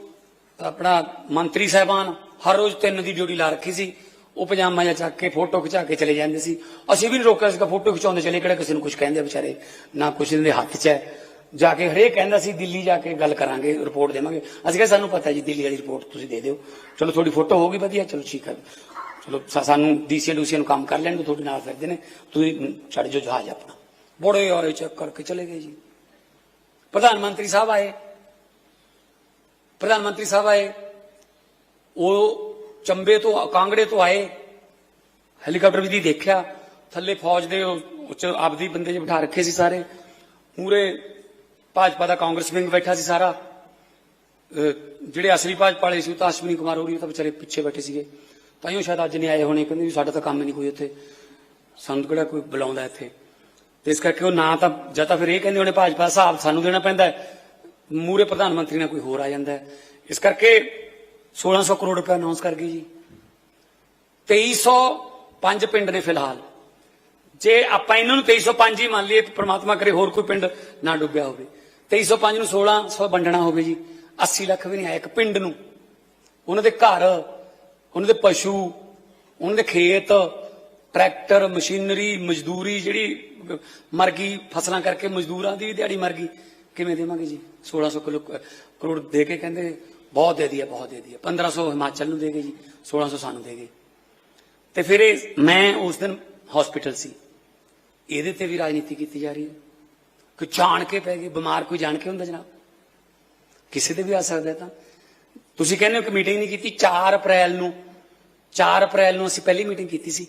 ਆਪਣਾ ਮੰਤਰੀ ਸਾਹਿਬਾਨ ਹਰ ਰੋਜ਼ ਤਿੰਨ ਦੀ ਡਿਊਟੀ ਲਾ ਰੱਖੀ ਸੀ। ਉਹ ਪਜਾਮਾ ਜਾਂ ਚੱਕ ਕੇ, ਫੋਟੋ ਖਿਚਾ ਕੇ ਚਲੇ ਜਾਂਦੇ ਸੀ। ਅਸੀਂ ਵੀ ਨਹੀਂ ਰੋਕਿਆ ਸੀਗਾ, ਫੋਟੋ ਖਿਚਾਉਂਦੇ ਚਲੇ। ਕਿਹੜਾ ਕਿਸੇ ਨੂੰ ਕੁਝ ਕਹਿੰਦੇ ਵਿਚਾਰੇ? ਨਾ ਕੁਛ ਇਹਨਾਂ ਦੇ ਹੱਥ 'ਚ ਹੈ। ਜਾ ਕੇ ਹਰੇਕ ਕਹਿੰਦਾ ਸੀ, ਦਿੱਲੀ ਜਾ ਕੇ ਗੱਲ ਕਰਾਂਗੇ ਰਿਪੋਰਟ ਦੇਵਾਂਗੇ। ਅਸੀਂ ਕਿਹਾ, ਸਾਨੂੰ ਪਤਾ ਜੀ, ਦਿੱਲੀ ਵਾਲੀ ਰਿਪੋਰਟ ਤੁਸੀਂ ਦੇ ਦਿਓ। ਚਲੋ ਤੁਹਾਡੀ ਫੋਟੋ ਹੋਗੀ ਵਧੀਆ, ਚਲੋ, ਠੀਕ ਹੈ ਚਲੋ, ਸਾ- ਸਾਨੂੰ ਡੀਸੀ ਡੂਸੀ ਨੂੰ ਕੰਮ ਕਰ ਲੈਣਗੇ ਤੁਹਾਡੇ ਨਾਲ ਫਿਰਦੇ ਨੇ। ਤੁਸੀਂ ਛੱਡ ਜੋ ਜਹਾਜ਼ ਆਪਣਾ। ਬੜੇ ਆਏ ਚੈੱਕ ਕਰਕੇ ਚਲੇ ਗਏ ਜੀ। ਪ੍ਰਧਾਨ ਮੰਤਰੀ ਸਾਹਿਬ ਆਏ। ਪ੍ਰਧਾਨ ਮੰਤਰੀ ਸਾਹਿਬ ਆਏ। ਉਹ ਚੰਬੇ ਤੋਂ, ਕਾਂਗੜੇ ਤੋਂ ਆਏ। ਹੈਲੀਕਾਪਟਰ ਵੀ ਦੀ ਦੇਖਿਆ। ਥੱਲੇ ਫੌਜ ਦੇ ਉੱਚ, ਆਪਦੀ ਬੰਦੇ ਜੇ ਬਿਠਾ ਰੱਖੇ ਸੀ ਸਾਰੇ। ਪੂਰੇ ਭਾਜਪਾ ਦਾ ਕਾਂਗਰਸ ਵਿੰਗ ਬੈਠਾ ਸੀ ਸਾਰਾ। ਜਿਹੜੇ ਅਸਲੀ ਭਾਜਪਾ ਵਾਲੇ ਸੀ ਉਹ ਤਾਂ ਅਸ਼ਵਨੀ ਕੁਮਾਰ ਹੋਰੀ ਉਹ ਤਾਂ ਵਿਚਾਰੇ ਪਿੱਛੇ ਬੈਠੇ ਸੀਗੇ। ਤਾਂ ਹੀ ਸ਼ਾਇਦ ਅੱਜ ਨਹੀਂ ਆਏ ਹੋਣੇ, ਕਹਿੰਦੇ ਵੀ ਸਾਡਾ ਤਾਂ ਕੰਮ ਨਹੀਂ ਕੋਈ ਉੱਥੇ। ਸਾਨੂੰ ਕਿਹੜਾ ਕੋਈ ਬੁਲਾਉਂਦਾ ਇੱਥੇ। ਤੇ ਇਸ ਕਰਕੇ ਉਹ ਨਾ ਤਾਂ, ਜਾਂ ਤਾਂ ਫਿਰ ਇਹ ਕਹਿੰਦੇ ਹੋਣੇ ਭਾਜਪਾ ਦਾ ਹਿਸਾਬ ਸਾਨੂੰ ਦੇਣਾ ਪੈਂਦਾ ਹੈ। ਮੂਰੇ ਪ੍ਰਧਾਨ ਮੰਤਰੀ ਨਾਲ ਕੋਈ ਹੋਰ ਆ ਜਾਂਦਾ ਇਸ ਕਰਕੇ 1600 ਕਰੋੜ ਰੁਪਏ ਅਨਾਉਂਸ ਕਰ ਗਏ ਜੀ। 2305 ਪਿੰਡ ਨੇ ਫਿਲਹਾਲ। ਜੇ ਆਪਾਂ ਇਹਨਾਂ ਨੂੰ 2305 ਹੀ ਮੰਨ ਲਈਏ ਤੇ ਪ੍ਰਮਾਤਮਾ ਕਰੇ ਹੋਰ ਕੋਈ ਪਿੰਡ ਨਾ ਡੁੱਬਿਆ ਹੋਵੇ। 2305 ਨੂੰ 1600 ਵੰਡਣਾ ਹੋਵੇ ਜੀ। 80 ਲੱਖ ਵੀ ਨਹੀਂ ਆਇਆ ਇੱਕ ਪਿੰਡ ਨੂੰ। ਉਹਨਾਂ ਦੇ ਘਰ, ਉਹਨਾਂ ਦੇ ਪਸ਼ੂ, ਉਹਨਾਂ ਦੇ ਖੇਤ, ਟਰੈਕਟਰ, ਮਸ਼ੀਨਰੀ, ਮਜ਼ਦੂਰੀ ਜਿਹੜੀ ਮਰ ਗਈ, ਫਸਲਾਂ ਕਰਕੇ ਮਜ਼ਦੂਰਾਂ ਦੀ ਦਿਹਾੜੀ ਮਰ ਗਈ। ਕਿਵੇਂ ਦੇਵਾਂਗੇ ਜੀ? 1600 ਕਿਲੋ ਕਰੋੜ ਦੇ ਕੇ ਕਹਿੰਦੇ, ਬਹੁਤ ਦੇ ਦਿਆ ਬਹੁਤ ਦੇ ਦਿਆ 1500 ਹਿਮਾਚਲ ਨੂੰ ਦੇ ਗਏ ਜੀ 1600 ਸਾਨੂੰ ਦੇ ਗਏ। ਤੇ ਫਿਰ ਇਹ ਮੈਂ ਉਸ ਦਿਨ ਹਸਪੀਟਲ ਸੀ। ਇਹਦੇ ਤੇ ਵੀ ਰਾਜਨੀਤੀ ਕੀਤੀ ਜਾ ਰਹੀ ਹੈ। ਕੋਈ ਜਾਣ ਕੇ ਪੈ ਗਏ ਬਿਮਾਰ ਕੋਈ ਜਾਣ ਕੇ ਹੁੰਦਾ ਜਨਾਬ? ਕਿਸੇ ਤੇ ਵੀ ਆ ਸਕਦਾ ਤਾਂ। ਤੁਸੀਂ ਕਹਿੰਦੇ ਹੋ ਕਿ ਮੀਟਿੰਗ ਨਹੀਂ ਕੀਤੀ 4 ਅਪ੍ਰੈਲ ਨੂੰ 4 ਅਪ੍ਰੈਲ ਨੂੰ ਅਸੀਂ ਪਹਿਲੀ ਮੀਟਿੰਗ ਕੀਤੀ ਸੀ।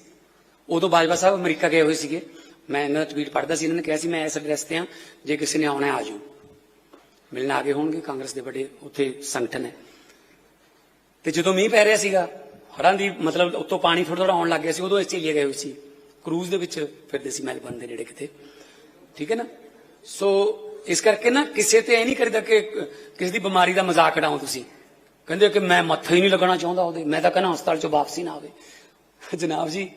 ਉਦੋਂ ਬਾਜਵਾ ਸਾਹਿਬ ਅਮਰੀਕਾ ਗਏ ਹੋਏ ਸੀਗੇ। ਮੈਂ ਇਹਨਾਂ ਦਾ ਟਵੀਟ ਪੜ੍ਹਦਾ ਸੀ, ਇਹਨਾਂ ਨੇ ਕਿਹਾ ਸੀ, ਮੈਂ ਇਸ ਐਡਰੈਸ ਤੇ ਆ ਜੇ ਕਿਸੇ ਨੇ ਆਉਣਾ ਆ ਜਾਓ। ਮਿਲਣ ਆ ਗਏ ਹੋਣਗੇ, ਕਾਂਗਰਸ ਦੇ ਵੱਡੇ ਉੱਥੇ ਸੰਗਠਨ ਹੈ। ਤੇ ਜਦੋਂ ਮੀਂਹ ਪੈ ਰਿਹਾ ਸੀਗਾ, ਹੜ੍ਹਾਂ ਦੀ ਮਤਲਬ ਉੱਤੋਂ ਪਾਣੀ ਥੋੜਾ ਥੋੜਾ ਆਉਣ ਲੱਗ ਗਿਆ ਸੀ, ਉਦੋਂ ਆਸਟ੍ਰੇਲੀਆ ਗਏ ਹੋਏ ਸੀ। ਕਰੂਜ਼ ਦੇ ਵਿੱਚ ਫਿਰਦੇ ਸੀ ਮੈਲਬਰਨ ਦੇ ਨੇੜੇ ਕਿਤੇ। ਠੀਕ ਹੈ ਨਾ? ਸੋ ਇਸ ਕਰਕੇ ਨਾ ਕਿਸੇ ਤੇ ਇਹ ਨਹੀਂ ਕਰੀਦਾ ਕਿ ਕਿਸੇ ਦੀ ਬਿਮਾਰੀ ਦਾ ਮਜ਼ਾਕ ਉਡਾਓ ਤੁਸੀਂ। ਕਹਿੰਦੇ ਕਿ ਮੈਂ ਮੱਥਾ ਹੀ ਨਹੀਂ ਲੱਗਣਾ ਚਾਹੁੰਦਾ ਉਹਦੇ। ਮੈਂ ਤਾਂ ਕਹਿੰਦਾ ਹਸਪਤਾਲ ਚੋਂ ਵਾਪਸੀ ਨਾ ਆਵੇ। ਜਨਾਬ ਜੀ,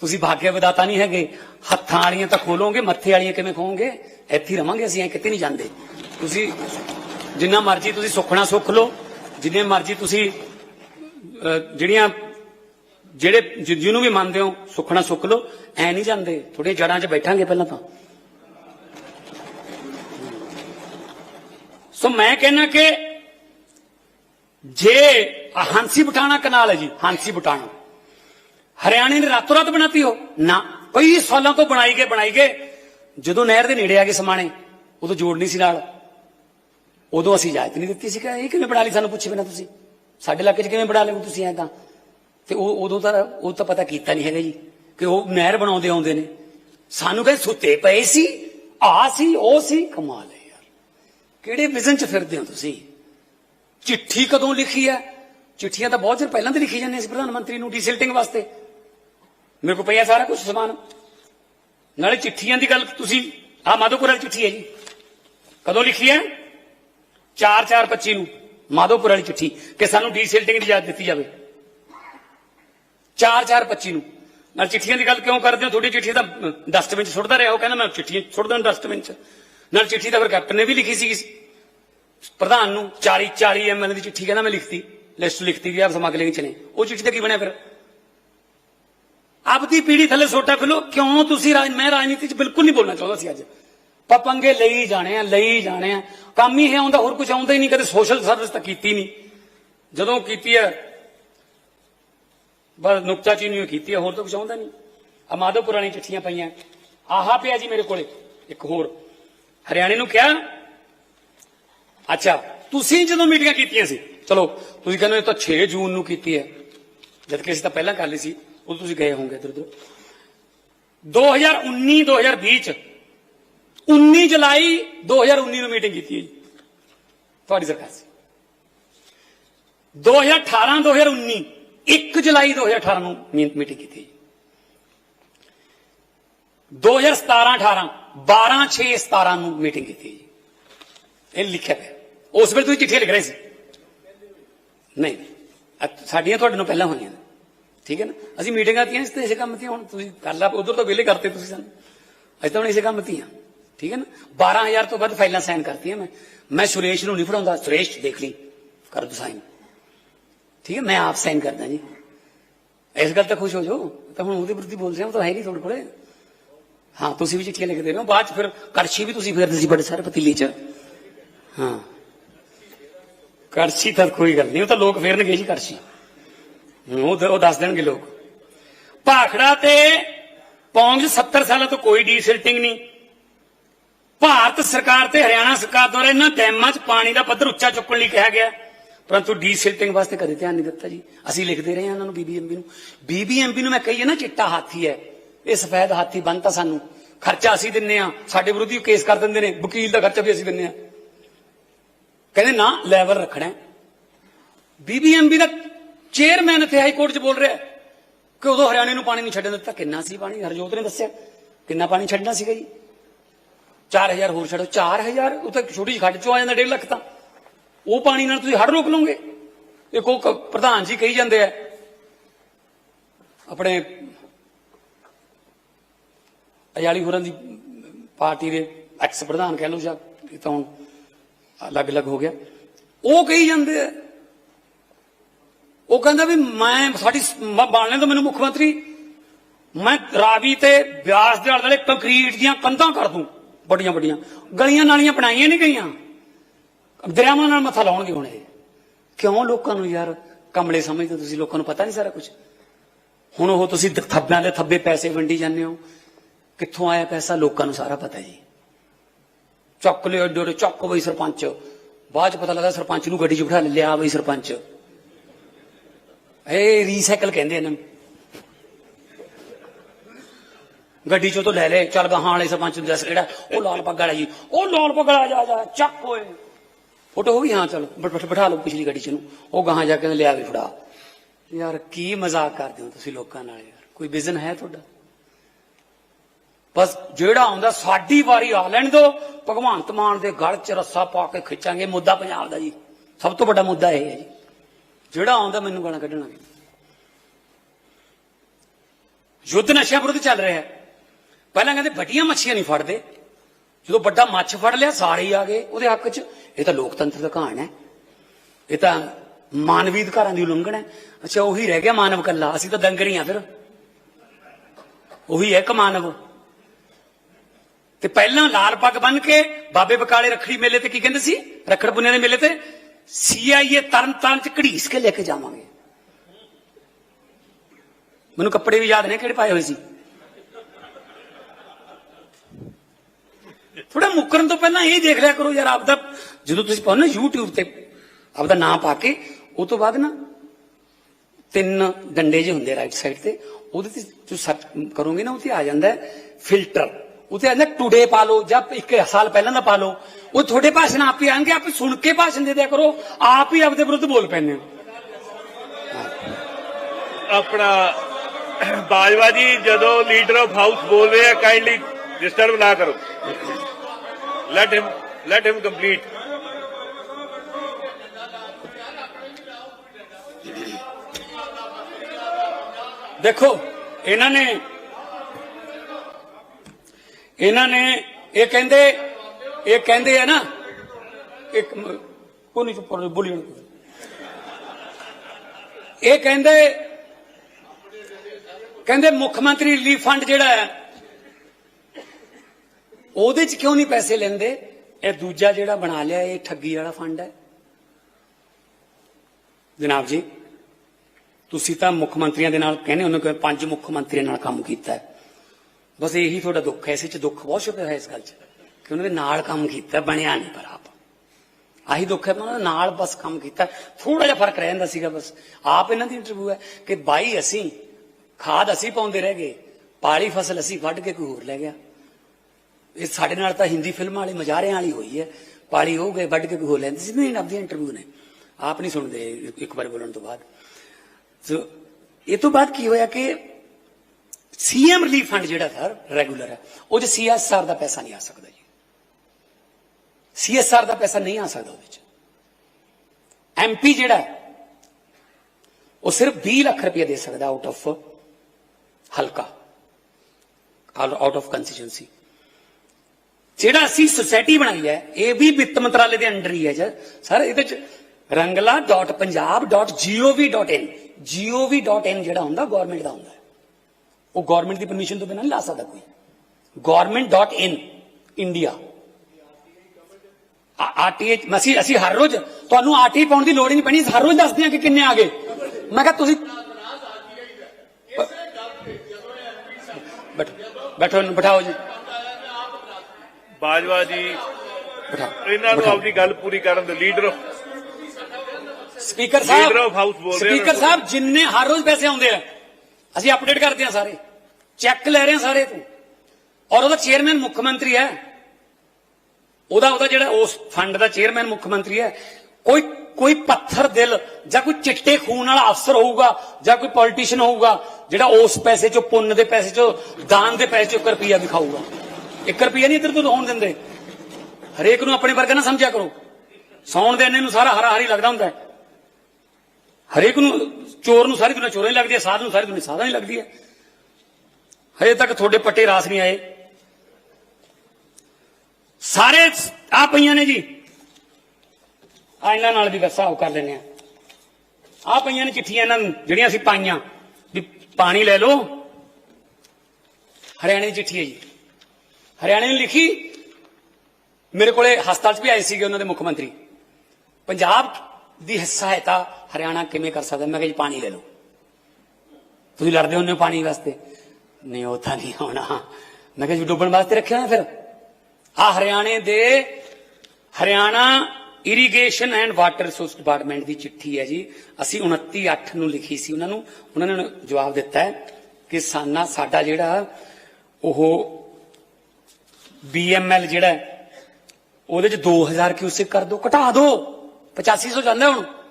ਤੁਸੀਂ ਭਾਗਿਆ ਵਿਦਾਤਾ ਨਹੀਂ ਹੈਗੇ। ਹੱਥਾਂ ਵਾਲੀਆਂ ਤਾਂ ਖੋਲੋਗੇ, ਮੱਥੇ ਵਾਲੀਆਂ ਕਿਵੇਂ ਖੋਗੇ ਇੱਥੇ ਰਵਾਂਗੇ ਅਸੀਂ, ਐ ਕਿਤੇ ਨਹੀਂ ਜਾਂਦੇ। ਤੁਸੀਂ ਜਿੰਨਾ ਮਰਜ਼ੀ ਤੁਸੀਂ ਸੁਖਣਾ ਸੁੱਖ ਲਓ। ਜਿੰਨੇ ਮਰਜ਼ੀ ਤੁਸੀਂ ਜਿਹੜੀਆਂ, ਜਿਹੜੇ ਜਿਹਨੂੰ ਵੀ ਮੰਨਦੇ ਹੋ ਸੁਖਣਾ ਸੁੱਖ ਲਓ। ਐ ਨਹੀਂ ਜਾਂਦੇ। ਥੋੜੇ ਜੜਾਂ 'ਚ ਬੈਠਾਂਗੇ ਪਹਿਲਾਂ ਤਾਂ। ਸੋ ਮੈਂ ਕਹਿੰਦਾ ਕਿ ਜੇ ਹਾਂਸੀ ਬਟਾਣਾ ਕਨਾਲ ਹੈ ਜੀ, ਹਾਂਸੀ ਬਟਾਣਾ। ਹਰਿਆਣੇ ਨੇ ਰਾਤੋਂ ਰਾਤ ਬਣਾਤੀ ਹੋ ਨਾ, ਕਈ ਸਾਲਾਂ ਤੋਂ ਬਣਾਈ ਗਏ ਬਣਾਈ ਗਏ। ਜਦੋਂ ਨਹਿਰ ਦੇ ਨੇੜੇ ਆ ਗਏ ਸਮਾਣੇ, ਉਦੋਂ ਜੋੜ ਨਹੀਂ ਸੀ ਨਾਲ। ਉਦੋਂ ਅਸੀਂ ਇਜਾਜ਼ਤ ਨਹੀਂ ਦਿੱਤੀ ਸੀ ਕਿ ਇਹ ਕਿਵੇਂ ਬਣਾ ਲਈ ਸਾਨੂੰ ਪੁੱਛੇ ਬਿਨਾ ਤੁਸੀਂ। ਸਾਡੇ ਇਲਾਕੇ 'ਚ ਕਿਵੇਂ ਬਣਾ ਲਿਓ ਤੁਸੀਂ ਐਂ ਤਾਂ। ਤੇ ਉਹ ਉਦੋਂ ਤਾਂ, ਉਹ ਤਾਂ ਪਤਾ ਕੀਤਾ ਨਹੀਂ ਹੈਗਾ ਜੀ ਕਿ ਉਹ ਨਹਿਰ ਬਣਾਉਂਦੇ ਆਉਂਦੇ ਨੇ। ਸਾਨੂੰ ਕਹਿੰਦੇ ਸੁੱਤੇ ਪਏ ਸੀ, ਆ ਸੀ, ਉਹ ਸੀ, ਕਮਾਲ ਕਿਹੜੇ ਵਿਜ਼ਨ 'ਚ ਫਿਰਦੇ ਹੋ ਤੁਸੀਂ? ਚਿੱਠੀ ਕਦੋਂ ਲਿਖੀ ਹੈ? ਚਿੱਠੀਆਂ ਤਾਂ ਬਹੁਤ ਚਿਰ ਪਹਿਲਾਂ ਤੇ ਲਿਖੀ ਜਾਂਦੀਆਂ ਸੀ ਪ੍ਰਧਾਨ ਮੰਤਰੀ ਨੂੰ ਡੀਸਿਲਟਿੰਗ ਵਾਸਤੇ। ਮੇਰੇ ਕੋਲ ਪਿਆ ਸਾਰਾ ਕੁਝ ਸਮਾਨ। ਨਾਲੇ ਚਿੱਠੀਆਂ ਦੀ ਗੱਲ ਤੁਸੀਂ ਆ ਮਾਧੋਪੁਰ ਵਾਲੀ ਚਿੱਠੀ ਹੈ ਜੀ। ਕਦੋਂ ਲਿਖੀ ਹੈ? 4-4-25 ਨੂੰ। ਮਾਧੋਪੁਰ ਵਾਲੀ ਚਿੱਠੀ, ਕਿ ਸਾਨੂੰ ਡੀਸਿਲਟਿੰਗ ਦੀ ਇਜਾਜ਼ਤ ਦਿੱਤੀ ਜਾਵੇ। 4-4-25 ਨੂੰ। ਨਾਲ ਚਿੱਠੀਆਂ ਦੀ ਗੱਲ ਕਿਉਂ ਕਰਦੇ ਹੋ? ਤੁਹਾਡੀ ਚਿੱਠੀ ਤਾਂ ਡਸਟਬਿਨ 'ਚ ਸੁੱਟਦਾ ਰਿਹਾ। ਉਹ ਕਹਿੰਦਾ ਮੈਂ ਚਿੱਠੀਆਂ ਸੁੱਟਦਾ ਡਸਟਬਿਨ 'ਚ। ਨਾਲ ਚਿੱਠੀ ਤਾਂ ਫਿਰ ਕੈਪਟਨ ਨੇ, ਵੀ ਲਿਖੀ ਸੀ। ਪ੍ਰਧਾਨ ਨੂੰ 40 40 ਐਮਐਲ ਦੀ ਚਿੱਠੀ ਕਹਿੰਦਾ ਮੈਂ ਲਿਖਤੀ, ਲਿਸਟ ਲਿਖਤੀ ਵੀ ਆਪ ਸਮਗਲਿੰਗ ਚ ਨੇ। ਉਹ ਚਿੱਠੀ ਦਾ ਕੀ ਬਣਿਆ ਫਿਰ? ਆਪਦੀ ਪੀੜੀ ਥੱਲੇ ਸੋਟਾ ਫਿਲੋ ਕਿਉਂ ਤੁਸੀਂ ਰਾਜ, ਮੈਂ ਰਾਜਨੀਤੀ ਚ ਬਿਲਕੁਲ ਨਹੀਂ ਬੋਲਣਾ ਚਾਹੁੰਦਾ ਸੀ ਅੱਜ। ਪਪੰਗੇ ਲਈ ਜਾਣੇ ਆ, ਲਈ ਜਾਣੇ ਆ। ਕੰਮ ਹੀ ਹੈ ਆਉਂਦਾ, ਹੋਰ ਕੁਝ ਆਉਂਦਾ ਹੀ ਨਹੀਂ, ਕਦੇ ਸੋਸ਼ਲ ਸਰਵਿਸ ਤਾਂ ਕੀਤੀ ਨਹੀਂ। ਜਦੋਂ ਕੀਤੀ ਹੈ ਬਸ ਨੁਕਤਾ ਚੀਨੀ ਕੀਤੀ ਹੈ ਹੋਰ ਤਾਂ ਕੁਝ ਆਉਂਦਾ ਨਹੀਂ। ਆ ਮਾਧੋਪੁਰ ਚਿੱਠੀਆਂ ਪਈਆਂ। ਆਹਾ ਪਿਆ ਜੀ ਮੇਰੇ ਕੋਲੇ, ਇੱਕ ਹੋਰ। ਹਰਿਆਣੇ ਨੂੰ ਕਿਹਾ? ਅੱਛਾ, ਤੁਸੀਂ ਜਦੋਂ ਮੀਟਿੰਗਾਂ ਕੀਤੀਆਂ ਸੀ। ਚਲੋ, ਤੁਸੀਂ ਕਹਿੰਦੇ ਹੋ ਤਾਂ 6 ਜੂਨ ਨੂੰ ਕੀਤੀ ਹੈ। ਜਦ ਕਿ ਅਸੀਂ ਤਾਂ ਪਹਿਲਾਂ ਕਰ ਲਈ ਸੀ, ਉਦੋਂ ਤੁਸੀਂ ਗਏ ਹੋਵੋਗੇ ਇੱਧਰ ਉੱਧਰ। 2019 2020 ਚ 19 ਜੁਲਾਈ 2019 ਨੂੰ ਮੀਟਿੰਗ ਕੀਤੀ ਹੈ ਜੀ। ਤੁਹਾਡੀ ਸਰਕਾਰ ਸੀ। 2018 2019 1 ਜੁਲਾਈ 2018 ਨੂੰ ਮੀਟਿੰਗ ਕੀਤੀ ਜੀ। 2017 18 12 6 17 ਨੂੰ ਮੀਟਿੰਗ ਕੀਤੀ ਜੀ। ਇਹ ਲਿਖਿਆ ਪਿਆ ਉਸ ਵੇਲੇ ਤੁਸੀਂ ਚਿੱਠੀਆਂ ਲਿਖ ਰਹੇ ਸੀ? ਨਹੀਂ। ਸਾਡੀਆਂ ਤੁਹਾਡੇ ਨੂੰ ਪਹਿਲਾਂ ਹੋਈਆਂ ਠੀਕ ਹੈ ਨਾ? ਅਸੀਂ ਮੀਟਿੰਗਾਂ ਤੀਆਂ ਇਸ ਤੇ ਇਸੇ ਕੰਮ ਤੇ ਹੁਣ ਤੁਸੀਂ ਕਰ ਲਾ, ਉਧਰ ਤੋਂ ਵਿਹਲੇ ਕਰਤੇ ਤੁਸੀਂ ਸਾਨੂੰ। ਅਸੀਂ ਤਾਂ ਹੁਣ ਇਸੇ ਕੰਮ ਤੀਆਂ ਠੀਕ ਹੈ ਨਾ? 12000 ਤੋਂ ਵੱਧ ਫਾਈਲਾਂ ਸਾਈਨ ਕਰਤੀਆਂ ਮੈਂ। ਮੈਂ ਸੁਰੇਸ਼ ਨੂੰ ਨਹੀਂ ਫੜਾਉਂਦਾ। ਸੁਰੇਸ਼, ਦੇਖ ਲਈ। ਕਰ ਦੋ ਸਾਈਨ। ਠੀਕ ਹੈ? ਮੈਂ ਆਪ ਸਾਈਨ ਕਰਦਾ ਜੀ। ਇਸ ਗੱਲ ਤਾਂ ਖੁਸ਼ ਹੋ ਜਾਓ। ਤਾਂ ਹੁਣ ਉਹਦੇ ਪ੍ਰਤੀ ਬੋਲ ਰਿਹਾ, ਉਹ ਤਾਂ ਹੈ ਨਹੀਂ ਤੁਹਾਡੇ ਕੋਲੇ। ਹਾਂ, ਤੁਸੀਂ ਵੀ ਚਿੱਠੀਆਂ ਲਿਖਦੇ ਹੋ ਬਾਅਦ ਚ ਫਿਰ ਕਰਸ਼ੀ ਵੀ ਤੁਸੀਂ ਫੇਰਦੇ ਸੀ ਬੜੇ ਸਾਰੇ ਪਤੀਲੇ ਚ। ਹਾਂ। ਕਰਸ਼ੀ ਤਾਂ ਕੋਈ ਗੱਲ ਨਹੀਂ ਉਹ ਤਾਂ ਲੋਕ ਫੇਰਨਗੇ ਜੀ ਕਰਸ਼ੀ ਉਹ ਉਹ ਦੱਸ ਦੇਣਗੇ ਲੋਕ। ਭਾਖੜਾ ਤੇ ਪੌਂਗ 70 ਸਾਲਾਂ ਤੋਂ ਕੋਈ ਡੀਸਿਲਟਿੰਗ ਨਹੀਂ ਭਾਰਤ ਸਰਕਾਰ ਤੇ ਹਰਿਆਣਾ ਸਰਕਾਰ ਦੁਆਰਾ ਇਹਨਾਂ ਡੈਮਾਂ 'ਚ ਪਾਣੀ ਦਾ ਪੱਧਰ ਉੱਚਾ ਚੁੱਕਣ ਲਈ ਕਿਹਾ ਗਿਆ। ਪਰੰਤੂ ਡੀਸਿਲਟਿੰਗ ਵਾਸਤੇ ਕਦੇ ਧਿਆਨ ਨਹੀਂ ਦਿੱਤਾ ਜੀ। ਅਸੀਂ ਲਿਖਦੇ ਰਹੇ ਹਾਂ ਇਹਨਾਂ ਨੂੰ ਬੀਬੀਐਮਬੀ ਨੂੰ। ਬੀਬੀਐਮਬੀ ਨੂੰ ਮੈਂ ਕਹੀਏ ਨਾ, ਚਿੱਟਾ ਹਾਥੀ ਹੈ। ਇਹ ਸਫੈਦ ਹਾਥੀ ਬੰਨਤਾ ਸਾਨੂੰ। ਖਰਚਾ ਅਸੀਂ ਦਿੰਨੇ ਆ, ਸਾਡੇ ਵਿਰੋਧੀ ਕੇਸ ਕਰ ਦਿੰਦੇ ਨੇ, ਵਕੀਲ ਦਾ ਖਰਚਾ ਵੀ ਅਸੀਂ ਦਿੰਨੇ ਆ। ਕਹਿੰਦੇ ਨਾ ਲੈਵਲ ਰੱਖਣਾ ਬੀਬੀਐਮਬੀ ਦਾ ਚੇਅਰਮੈਨ ਇੱਥੇ ਹਾਈ ਕੋਰਟ 'ਚ ਬੋਲ ਰਿਹਾ ਕਿ ਉਦੋਂ ਹਰਿਆਣੇ ਨੂੰ ਪਾਣੀ ਨਹੀਂ ਛੱਡਣ ਦਿੱਤਾ। ਕਿੰਨਾ ਸੀ ਪਾਣੀ? ਹਰਜੋਤ ਨੇ ਦੱਸਿਆ। ਕਿੰਨਾ ਪਾਣੀ ਛੱਡਣਾ ਸੀਗਾ ਜੀ? 4000 ਹੋਰ ਛੱਡੋ। 4000 ਉਹ ਤਾਂ ਛੋਟੀ ਜਿਹੀ ਖੱਡ ਚੋਂ ਆ ਜਾਂਦਾ 1.5 ਲੱਖ ਤਾਂ। ਉਹ ਪਾਣੀ ਨਾਲ ਤੁਸੀਂ ਹੜ ਰੋਕ ਲਓਗੇ। ਇਹ ਕੋ ਕ- ਪ੍ਰਧਾਨ ਜੀ ਕਹੀ ਜਾਂਦੇ ਆ, ਆਪਣੇ ਅਜਾਲੀ ਹੋਰਾਂ ਦੀ ਪਾਰਟੀ ਦੇ ਐਕਸ ਪ੍ਰਧਾਨ ਕਹਿ ਲਓ ਜਾਂ ਇਹ ਤਾਂ ਹੁਣ ਅਲੱਗ-ਅਲੱਗ ਹੋ ਗਿਆ। ਉਹ ਕਹੀ ਜਾਂਦੇ ਆ, ਉਹ ਕਹਿੰਦਾ ਵੀ ਮੈਂ, ਸਾਡੀ ਸ- ਮ- ਬਣਨੇ ਤੋਂ ਮੈਨੂੰ ਮੁੱਖ ਮੰਤਰੀ, ਮੈਂ ਰਾਵੀ ਤੇ ਬਿਆਸ ਦੇ ਆਲੇ ਕੰਕਰੀਟ ਦੀਆਂ ਕੰਧਾਂ ਕਰ ਦੂੰ ਵੱਡੀਆਂ ਵੱਡੀਆਂ ਗਲੀਆਂ ਨਾਲੀਆਂ ਬਣਾਈਆਂ ਨਹੀਂ ਗਈਆਂ। ਦਰਿਆਵਾਂ ਨਾਲ ਮੱਥਾ ਲਾਉਣਗੇ ਹੁਣ ਇਹ। ਕਿਉਂ ਲੋਕਾਂ ਨੂੰ ਯਾਰ, ਕਮਲੇ ਸਮਝਦੇ ਤੁਸੀਂ, ਲੋਕਾਂ ਨੂੰ ਪਤਾ ਨਹੀਂ ਸਾਰਾ ਕੁਝ ਹੁਣ ਉਹ ਤੁਸੀਂ ਥੱਬਿਆਂ ਦੇ ਥੱਬੇ ਪੈਸੇ ਵੰਡੀ ਜਾਂਦੇ ਹੋ। ਕਿੱਥੋਂ ਆਇਆ ਪੈਸਾ ਲੋਕਾਂ ਨੂੰ ਸਾਰਾ ਪਤਾ ਜੀ। ਚੱਕ ਲਿਓ ਏਡੇ ਚੱਕ ਬਈ ਸਰਪੰਚ। ਬਾਅਦ ਚ ਪਤਾ ਲੱਗਾ ਸਰਪੰਚ ਨੂੰ ਗੱਡੀ 'ਚ ਬਿਠਾ ਲਿਆ ਬਈ ਸਰਪੰਚ। ਇਹ ਰੀਸਾਈਕਲ ਕਹਿੰਦੇ ਇਹਨਾਂ ਨੂੰ। ਗੱਡੀ ਚੋਂ ਤੋਂ ਲੈ ਲੈ ਚੱਲ ਗਾਹਾਂ ਵਾਲੇ ਸਰਪੰਚ ਨੂੰ ਦੱਸ ਕਿਹੜਾ, ਉਹ ਲਾਲ ਪੱਗ ਵਾਲਾ ਜੀ। ਉਹ ਲਾਲ ਪੱਗ ਵਾਲਾ ਜਾ ਜਾ, ਚੱਕ ਓਏ। ਫੋਟੋ ਹੋ ਗਈ ਹਾਂ, ਚਲੋ, ਬਿਠਾ ਲਓ ਪਿਛਲੀ ਗੱਡੀ ਚ ਨੂੰ ਉਹ ਗਾਹਾਂ ਜਾ ਕੇ ਲਿਆ ਵੀ ਫੜਾ। ਯਾਰ, ਕੀ ਮਜ਼ਾਕ ਕਰਦੇ ਹੋ ਤੁਸੀਂ ਲੋਕਾਂ ਨਾਲ ਯਾਰ। ਕੋਈ ਵਿਜ਼ਨ ਹੈ ਤੁਹਾਡਾ? ਬਸ ਜਿਹੜਾ ਆਉਂਦਾ, ਸਾਡੀ ਵਾਰੀ ਆ ਲੈਣ ਦੋ। ਭਗਵੰਤ ਮਾਨ ਦੇ ਗਲ 'ਚ ਰੱਸਾ ਪਾ ਕੇ ਖਿੱਚਾਂਗੇ। ਮੁੱਦਾ ਪੰਜਾਬ ਦਾ ਜੀ। ਸਭ ਤੋਂ ਵੱਡਾ ਮੁੱਦਾ ਇਹ ਹੈ ਜੀ। ਜਿਹੜਾ ਆਉਂਦਾ, ਮੈਨੂੰ ਗਾਲਾਂ ਕੱਢਣਾ ਯੁੱਧ ਨਸ਼ਿਆਂ ਵਿਰੁੱਧ ਚੱਲ ਰਿਹਾ ਹੈ। ਪਹਿਲਾਂ ਕਹਿੰਦੇ ਵੱਡੀਆਂ ਮੱਛੀਆਂ ਨਹੀਂ ਫੜਦੇ। ਜਦੋਂ ਵੱਡਾ ਮੱਛ ਫੜ ਲਿਆ ਸਾਰੇ ਹੀ ਆ ਗਏ ਉਹਦੇ ਹੱਕ 'ਚ। ਇਹ ਤਾਂ ਲੋਕਤੰਤਰ ਦਾ ਕਹਾਣ ਹੈ। ਇਹ ਤਾਂ ਮਾਨਵੀ ਅਧਿਕਾਰਾਂ ਦੀ ਉਲੰਘਣਾ ਹੈ। ਅੱਛਾ, ਉਹੀ ਰਹਿ ਗਿਆ ਮਾਨਵ ਕੱਲਾ। ਅਸੀਂ ਤਾਂ ਦੰਗਰ ਹੀ ਆ ਫਿਰ। ਉਹੀ ਹੈ ਇੱਕ ਮਾਨਵ। ਤੇ ਪਹਿਲਾਂ ਲਾਲ ਪੱਗ ਬੰਨ ਕੇ ਬਾਬੇ ਬਕਾਲੇ ਰੱਖੜੀ ਮੇਲੇ ਤੇ ਕੀ ਕਹਿੰਦੇ ਸੀ ਰੱਖੜ ਪੁੰਨਿਆ ਦੇ ਮੇਲੇ ਤੇ ਸੀਆਈਏ ਤਰਨ ਤਾਰਨ ਚ ਘੜੀਸ ਕੇ ਲੈ ਕੇ ਜਾਵਾਂਗੇ ਮੈਨੂੰ ਕੱਪੜੇ ਵੀ ਯਾਦ ਨੇ ਕਿਹੜੇ ਪਾਏ ਹੋਏ ਸੀ ਥੋੜਾ ਮੁੱਕਰਨ ਤੋਂ ਪਹਿਲਾਂ ਇਹ ਦੇਖ ਲਿਆ ਕਰੋ ਯਾਰ ਆਪਦਾ ਜਦੋਂ ਤੁਸੀਂ ਪਾਉ ਨਾ YouTube ਤੇ ਆਪਦਾ ਨਾਮ ਪਾ ਕੇ ਉਹ ਤੋਂ ਬਾਅਦ ਨਾ ਤਿੰਨ ਡੰਡੇ ਜਿਹੇ ਹੁੰਦੇ ਰਾਈਟ ਸਾਈਡ ਤੇ ਉਹਦੇ ਤੇ ਤੁਸੀਂ ਸਰਚ ਕਰੋਗੇ ਨਾ ਉੱਥੇ ਆ ਜਾਂਦਾ ਫਿਲਟਰ ਉੱਥੇ ਆਂਦਾ ਟੁਡੇ ਪਾ ਲਓ ਜਾਂ ਇੱਕ ਸਾਲ ਪਹਿਲਾਂ ਦਾ ਪਾ ਲਓ। ਉਹ ਤੁਹਾਡੇ ਭਾਸ਼ਣ ਆਪ ਹੀ ਆਣਗੇ ਆਪ ਸੁਣ ਕੇ ਭਾਸ਼ਣ ਦੇ ਦਿਆ ਕਰੋ ਆਪ ਹੀ ਆਪਦੇ ਵਿਰੁੱਧ ਬੋਲ ਹੋ। ਆਪਣਾ ਬਾਜਵਾ ਜੀ ਜਦੋਂ ਲੀਡਰ ਆਫ ਹਾਊਸ ਬੋਲ ਰਹੇ ਆ ਕਾਈਂਡਲੀ ਡਿਸਟਰਬ ਨਾ ਕਰੋ। Let him let him complete ਦੇਖੋ ਇਹਨਾਂ ਨੇ ਇਹਨਾਂ ਨੇ ਇਹ ਕਹਿੰਦੇ ਇਹ ਕਹਿੰਦੇ ਆ ਨਾ, ਇੱਕ ਮ- ਚੁੱਪ ਕਰੋ ਬੋਲੀ ਇਹ ਕਹਿੰਦੇ ਕਹਿੰਦੇ ਮੁੱਖ ਮੰਤਰੀ ਰਿਲੀਫ ਫੰਡ ਜਿਹੜਾ ਹੈ, ਉਹਦੇ ਚ ਕਿਉਂ ਨਹੀਂ ਪੈਸੇ ਲੈਂਦੇ? ਇਹ ਦੂਜਾ ਜਿਹੜਾ ਬਣਾ ਲਿਆ, ਇਹ ਠੱਗੀ ਵਾਲਾ ਫੰਡ ਹੈ। ਜਨਾਬ ਜੀ, ਤੁਸੀਂ ਤਾਂ ਮੁੱਖ ਮੰਤਰੀਆਂ ਦੇ ਨਾਲ ਕਹਿੰਦੇ ਉਹਨੇ ਕਿ ਪੰਜ ਮੁੱਖ ਮੰਤਰੀਆਂ ਨਾਲ ਕੰਮ ਕੀਤਾ ਹੈ। ਬਸ ਇਹੀ ਤੁਹਾਡਾ ਦੁੱਖ ਹੈ, ਇਸੇ ਚ ਦੁੱਖ ਬਹੁਤ ਛੁਪਿਆ ਹੋਇਆ ਇਸ ਗੱਲ 'ਚ ਕਿ ਉਹਨਾਂ ਦੇ ਨਾਲ ਕੰਮ ਕੀਤਾ, ਬਣਿਆ ਨਹੀਂ ਪਰ ਆਪ। ਆਹੀ ਦੁੱਖ ਹੈ ਉਹਨਾਂ ਨਾਲ ਬਸ ਕੰਮ ਕੀਤਾ। ਥੋੜਾ ਜਿਹਾ ਫ਼ਰਕ ਰਹਿ ਜਾਂਦਾ ਸੀਗਾ ਬਸ। ਆਪ ਇਹਨਾਂ ਦੀ ਇੰਟਰਵਿਊ ਹੈ ਕਿ ਬਾਈ ਅਸੀਂ ਖਾਦ ਅਸੀਂ ਪਾਉਂਦੇ ਰਹਿ ਗਏ, ਪਾਲੀ ਫਸਲ ਅਸੀਂ ਵੱਢ ਕੇ ਕੋਈ ਹੋਰ ਲੈ ਗਿਆ। ਇਹ ਸਾਡੇ ਨਾਲ ਤਾਂ ਹਿੰਦੀ ਫਿਲਮਾਂ ਵਾਲੀ, ਮਜ਼ਾਰਿਆਂ ਵਾਲੀ ਹੋਈ ਹੈ। ਪਾਲੀ ਹੋ ਗਏ, ਵੱਢ ਕੇ ਕੋਈ ਹੋਰ ਲੈਂਦੇ ਸੀ। ਨਹੀਂ ਆਪਦੀਆਂ ਇੰਟਰਵਿਊ ਨੇ। ਆਪ ਨਹੀਂ ਸੁਣਦੇ ਇੱਕ ਵਾਰ ਬੋਲਣ ਤੋਂ ਬਾਅਦ। ਸੋ, ਇਹ ਤੋਂ ਬਾਅਦ ਕੀ ਹੋਇਆ ਕਿ ਸੀਐਮ ਰਿਲੀਫ ਫੰਡ ਜਿਹੜਾ ਸਰ ਰੈਗੂਲਰ ਹੈ, ਉਹ ਚ ਸੀਐਸਆਰ ਦਾ ਪੈਸਾ ਨਹੀਂ ਆ ਸਕਦਾ ਜੀ। ਸੀਐਸਆਰ ਦਾ ਪੈਸਾ ਨਹੀਂ ਆ ਸਕਦਾ ਉਹਦੇ ਚ। ਐਮਪੀ ਜਿਹੜਾ ਉਹ ਸਿਰਫ 20 ਲੱਖ ਰੁਪਏ ਦੇ ਸਕਦਾ ਆਊਟ ਆਫ ਹਲਕਾ ਆਊਟ ਆਫ ਕੰਸਟੀਚੁਐਂਸੀ ਜਿਹੜਾ ਅਸੀਂ ਸੁਸਾਇਟੀ ਬਣਾਈ ਹੈ, ਇਹ ਵੀ ਵਿੱਤ ਮੰਤਰਾਲੇ ਦੇ ਅੰਡਰ ਹੀ ਹੈ ਜੀ। ਸਰ, ਇਹਦੇ ਚ rangla.punjab.gov.in gov.in ਜਿਹੜਾ ਹੁੰਦਾ ਗਵਰਨਮੈਂਟ ਦਾ ਹੁੰਦਾ ਉਹ ਗਵਰਨਮੈਂਟ ਦੀ ਪਰਮਿਸ਼ਨ ਤੋਂ ਬਿਨਾਂ ਨਹੀਂ ਲਾ ਸਕਦਾ ਕੋਈ government.in ਇੰਡੀਆ ਆਰਟੀਏ ਅਸੀਂ ਅਸੀਂ ਹਰ ਰੋਜ਼ ਤੁਹਾਨੂੰ ਆਰਟੀਏ ਪਾਉਣ ਦੀ ਲੋੜ ਹੀ ਨਹੀਂ ਪੈਣੀ ਹਰ ਰੋਜ਼ ਦੱਸਦੇ ਹਾਂ ਕਿ ਕਿੰਨੇ ਆ ਗਏ ਮੈਂ ਕਿਹਾ ਤੁਸੀਂ ਬੈਠੋ ਬੈਠੋ ਇਹਨੂੰ ਬਿਠਾਓ ਜੀ ਬਾਜਵਾ ਜੀ ਬਿਠਾਓ ਇਹਨਾਂ ਨੂੰ ਬਿਠਾਓ। ਆਪਣੀ ਗੱਲ ਪੂਰੀ ਕਰਨ ਦੇ ਲੀਡਰ ਸਪੀਕਰ Leader of ਸਾਹਿਬ House ਬੋਲ ਰਹੇ ਸਪੀਕਰ ਨੇ। ਸਾਹਿਬ ਜਿੰਨੇ ਹਰ ਰੋਜ਼ ਪੈਸੇ ਆਉਂਦੇ ਆ ਅਸੀਂ ਅਪਡੇਟ ਕਰਦੇ ਹਾਂ ਸਾਰੇ। ਚੈੱਕ ਲੈ ਰਹੇ ਹਾਂ ਸਾਰੇ ਤੋਂ। ਔਰ ਉਹਦਾ ਚੇਅਰਮੈਨ ਮੁੱਖ ਮੰਤਰੀ ਹੈ। ਉਹਦਾ ਉਹਦਾ ਜਿਹੜਾ ਉਸ ਫੰਡ ਦਾ ਚੇਅਰਮੈਨ ਮੁੱਖ ਮੰਤਰੀ ਹੈ। ਕੋਈ ਕੋਈ ਪੱਥਰ ਦਿਲ ਜਾਂ ਕੋਈ ਚਿੱਟੇ ਖੂਨ ਵਾਲਾ ਅਫਸਰ ਹੋਊਗਾ ਜਾਂ ਕੋਈ ਪੋਲੀਟੀਸ਼ੀਅਨ ਹੋਊਗਾ ਜਿਹੜਾ ਉਸ ਪੈਸੇ ਚੋਂ, ਪੁੰਨ ਦੇ ਪੈਸੇ ਚੋਂ, ਦਾਨ ਦੇ ਪੈਸੇ ਚੋਂ ਇੱਕ ਰੁਪਈਆ ਵੀ ਖਾਊਗਾ 1 ਰੁਪਈਆ ਨਹੀਂ ਇੱਧਰ ਤੋਂ ਹੋਣ ਦਿੰਦੇ। ਹਰੇਕ ਨੂੰ ਆਪਣੇ ਵਰਗਾ ਨਾ ਸਮਝਿਆ ਕਰੋ। ਸੌਣ ਦੇ ਇੰਨੇ ਨੂੰ ਸਾਰਾ ਹਰਾ ਹਰੀ ਲੱਗਦਾ ਹੁੰਦਾ ਹੈ। ਹਰੇਕ ਨੂੰ ਚੋਰ ਨੂੰ ਸਾਰੀ ਦੁਨੀਆ ਚੋਰਾਂ ਹੀ ਲੱਗਦੀ ਸਾਧ ਨੂੰ ਸਾਰੀ ਦੁਨੀਆ ਸਾਧਾਂ ਹੀ ਲੱਗਦੀ ਹੈ। ਹਜੇ ਤੱਕ ਤੁਹਾਡੇ ਪੱਟੇ ਰਾਸ ਨਹੀਂ ਆਏ। ਸਾਰੇ ਆ ਪਈਆਂ ਨੇ ਜੀ। ਆ ਇਹਨਾਂ ਨਾਲ ਵੀ ਹਿਸਾਬ ਕਰ ਲੈਨੇ ਆ ਆ ਪਈਆਂ ਨੇ ਚਿੱਠੀਆਂ ਇਹਨਾਂ ਨੂੰ, ਜਿਹੜੀਆਂ ਅਸੀਂ ਪਾਈਆਂ। ਵੀ ਪਾਣੀ ਲੈ ਲਓ। ਹਰਿਆਣੇ ਦੀ ਚਿੱਠੀ ਹੈ ਜੀ। ਹਰਿਆਣੇ ਨੇ ਲਿਖੀ, ਮੇਰੇ ਕੋਲੇ ਹਸਪਤਾਲ 'ਚ ਵੀ ਆਏ ਸੀਗੇ ਉਹਨਾਂ ਦੇ ਮੁੱਖ ਮੰਤਰੀ। ਪੰਜਾਬ ਦੀ ਸਹਾਇਤਾ ਹਰਿਆਣਾ ਕਿਵੇਂ ਕਰ ਸਕਦਾ? ਮੈਂ ਕਿਹਾ ਜੀ ਪਾਣੀ ਲੈ ਲਓ। ਤੁਸੀਂ ਲੜਦੇ ਹੁੰਦੇ ਹੋ ਪਾਣੀ ਵਾਸਤੇ? ਨਹੀਂ, ਉਹ ਤਾਂ ਨਹੀਂ ਹੋਣਾ ਮੈਂ ਕਿਹਾ ਜੀ ਡੁੱਬਣ ਵਾਸਤੇ ਰੱਖਿਆ ਨਾ ਫਿਰ। ਆ ਹਰਿਆਣੇ ਦੇ Haryana irrigation and water resource department ਦੀ ਚਿੱਠੀ ਹੈ ਜੀ। ਅਸੀਂ 29 8 ਨੂੰ ਲਿਖੀ ਸੀ ਉਹਨਾਂ ਨੂੰ। ਉਹਨਾਂ ਨੇ ਜਵਾਬ ਦਿੱਤਾ ਹੈ ਕਿ ਸਾਨਾ ਸਾਡਾ ਜਿਹੜਾ ਉਹ ਬੀਐਮਐਲ ਜਿਹੜਾ ਉਹਦੇ ਚ 2000 ਕਿਊਸਿਕ ਕਰ ਦਿਓ ਘਟਾ ਦਿਓ 8500 ਜਾਂਦਾ ਹੁਣ।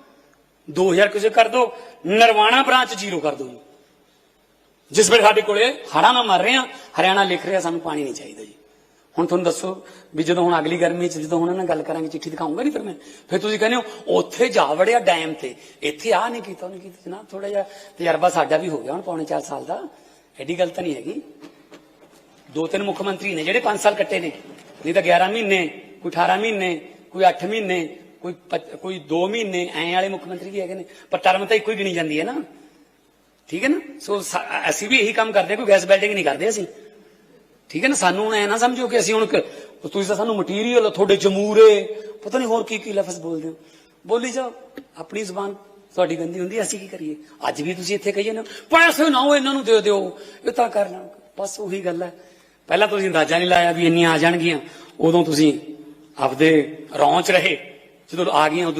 2000 ਕਿਊਸਿਕ ਕਰ ਦਿਓ ਨਰਵਾਣਾ ਬ੍ਰਾਂਚ ਜ਼ੀਰੋ ਕਰ ਦਿਓ ਜੀ। ਜਿਸ ਵੇਲੇ ਸਾਡੇ ਕੋਲੇ ਹੜ੍ਹਾਂ ਨਾਲ ਮਰ ਰਹੇ ਆ ਹਰਿਆਣਾ ਲਿਖ ਰਿਹਾ ਸਾਨੂੰ ਪਾਣੀ ਨਹੀਂ ਚਾਹੀਦਾ ਜੀ। ਹੁਣ ਤੁਹਾਨੂੰ ਦੱਸੋ ਵੀ ਜਦੋਂ ਹੁਣ ਅਗਲੀ ਗਰਮੀ ਚ, ਜਦੋਂ ਹੁਣ ਇਹਨਾਂ ਨਾਲ ਗੱਲ ਕਰਾਂਗੇ, ਚਿੱਠੀ ਦਿਖਾਉਂਗਾ ਨਹੀਂ ਫਿਰ ਮੈਂ? ਫਿਰ ਤੁਸੀਂ ਕਹਿੰਦੇ ਹੋ, ਉੱਥੇ ਜਾ ਵੜਿਆ ਡੈਮ ਤੇ, ਇੱਥੇ ਆ ਨਹੀਂ ਕੀਤਾ, ਉਹਨੇ ਕੀਤਾ ਜਨਾਬ ਥੋੜਾ ਜਿਹਾ ਤਜਰਬਾ ਸਾਡਾ ਵੀ ਹੋ ਗਿਆ ਹੁਣ ਪੌਣੇ 4 ਸਾਲ ਦਾ। ਐਡੀ ਗੱਲ ਤਾਂ ਨਹੀਂ ਹੈਗੀ। ਦੋ ਤਿੰਨ ਮੁੱਖ ਮੰਤਰੀ ਨੇ, ਜਿਹੜੇ 5 ਸਾਲ ਕੱਟੇ ਨੇ, ਨਹੀਂ ਤਾਂ 11 ਮਹੀਨੇ, ਕੋਈ 18 ਮਹੀਨੇ, ਕੋਈ 8 ਮਹੀਨੇ ਕੋਈ ਪੱਚ- ਕੋਈ 2 ਮਹੀਨੇ ਐਂ ਵਾਲੇ ਮੁੱਖ ਮੰਤਰੀ ਵੀ ਹੈਗੇ ਨੇ, ਪਰ ਟਰਮ ਤਾਂ ਇੱਕੋ ਹੀ ਗਿਣੀ ਜਾਂਦੀ ਹੈ ਨਾ। ਠੀਕ ਹੈ ਨਾ? ਸੋ ਅਸੀਂ ਵੀ ਇਹੀ ਕੰਮ ਕਰਦੇ ਕੋਈ ਗੈਸ ਬਿਲਡਿੰਗ ਨਹੀਂ ਕਰਦੇ ਅਸੀਂ। ਠੀਕ ਹੈ ਨਾ? ਸਾਨੂੰ ਐ ਨਾ ਸਮਝੋ ਕਿ ਅਸੀਂ ਹੁਣ ਤੁਸੀਂ ਤਾਂ ਸਾਨੂੰ ਮਟੀਰੀਅਲ ਤੁਹਾਡੇ ਜਮੂਰੇ, ਪਤਾ ਨਹੀਂ ਹੋਰ ਕੀ ਕੀ ਲਫ਼ਜ਼ ਬੋਲਦੇ ਹੋ। ਬੋਲੀ ਜਾਓ, ਆਪਣੀ ਜ਼ੁਬਾਨ ਤੁਹਾਡੀ ਗੰਦੀ ਹੁੰਦੀ ਅਸੀਂ ਕੀ ਕਰੀਏ? ਅੱਜ ਵੀ ਤੁਸੀਂ ਇੱਥੇ ਕਹੀਏ ਨਾ ਪੈਸੇ ਨਾ ਉਹ ਇਹਨਾਂ ਨੂੰ ਦੇ ਦਿਓ, ਇਹ ਤਾਂ ਕਰ ਲੈਣ ਬਸ ਉਹੀ ਗੱਲ ਹੈ। ਪਹਿਲਾਂ ਤੁਸੀਂ ਅੰਦਾਜ਼ਾ ਨਹੀਂ ਲਾਇਆ ਵੀ ਇੰਨੀਆਂ ਆ ਜਾਣਗੀਆਂ, ਉਦੋਂ ਤੁਸੀਂ ਆਪਦੇ ਰੌਂਚ ਰਹੇ। ਜਦੋਂ ਆ ਗਈਆਂ ਉਦੋਂ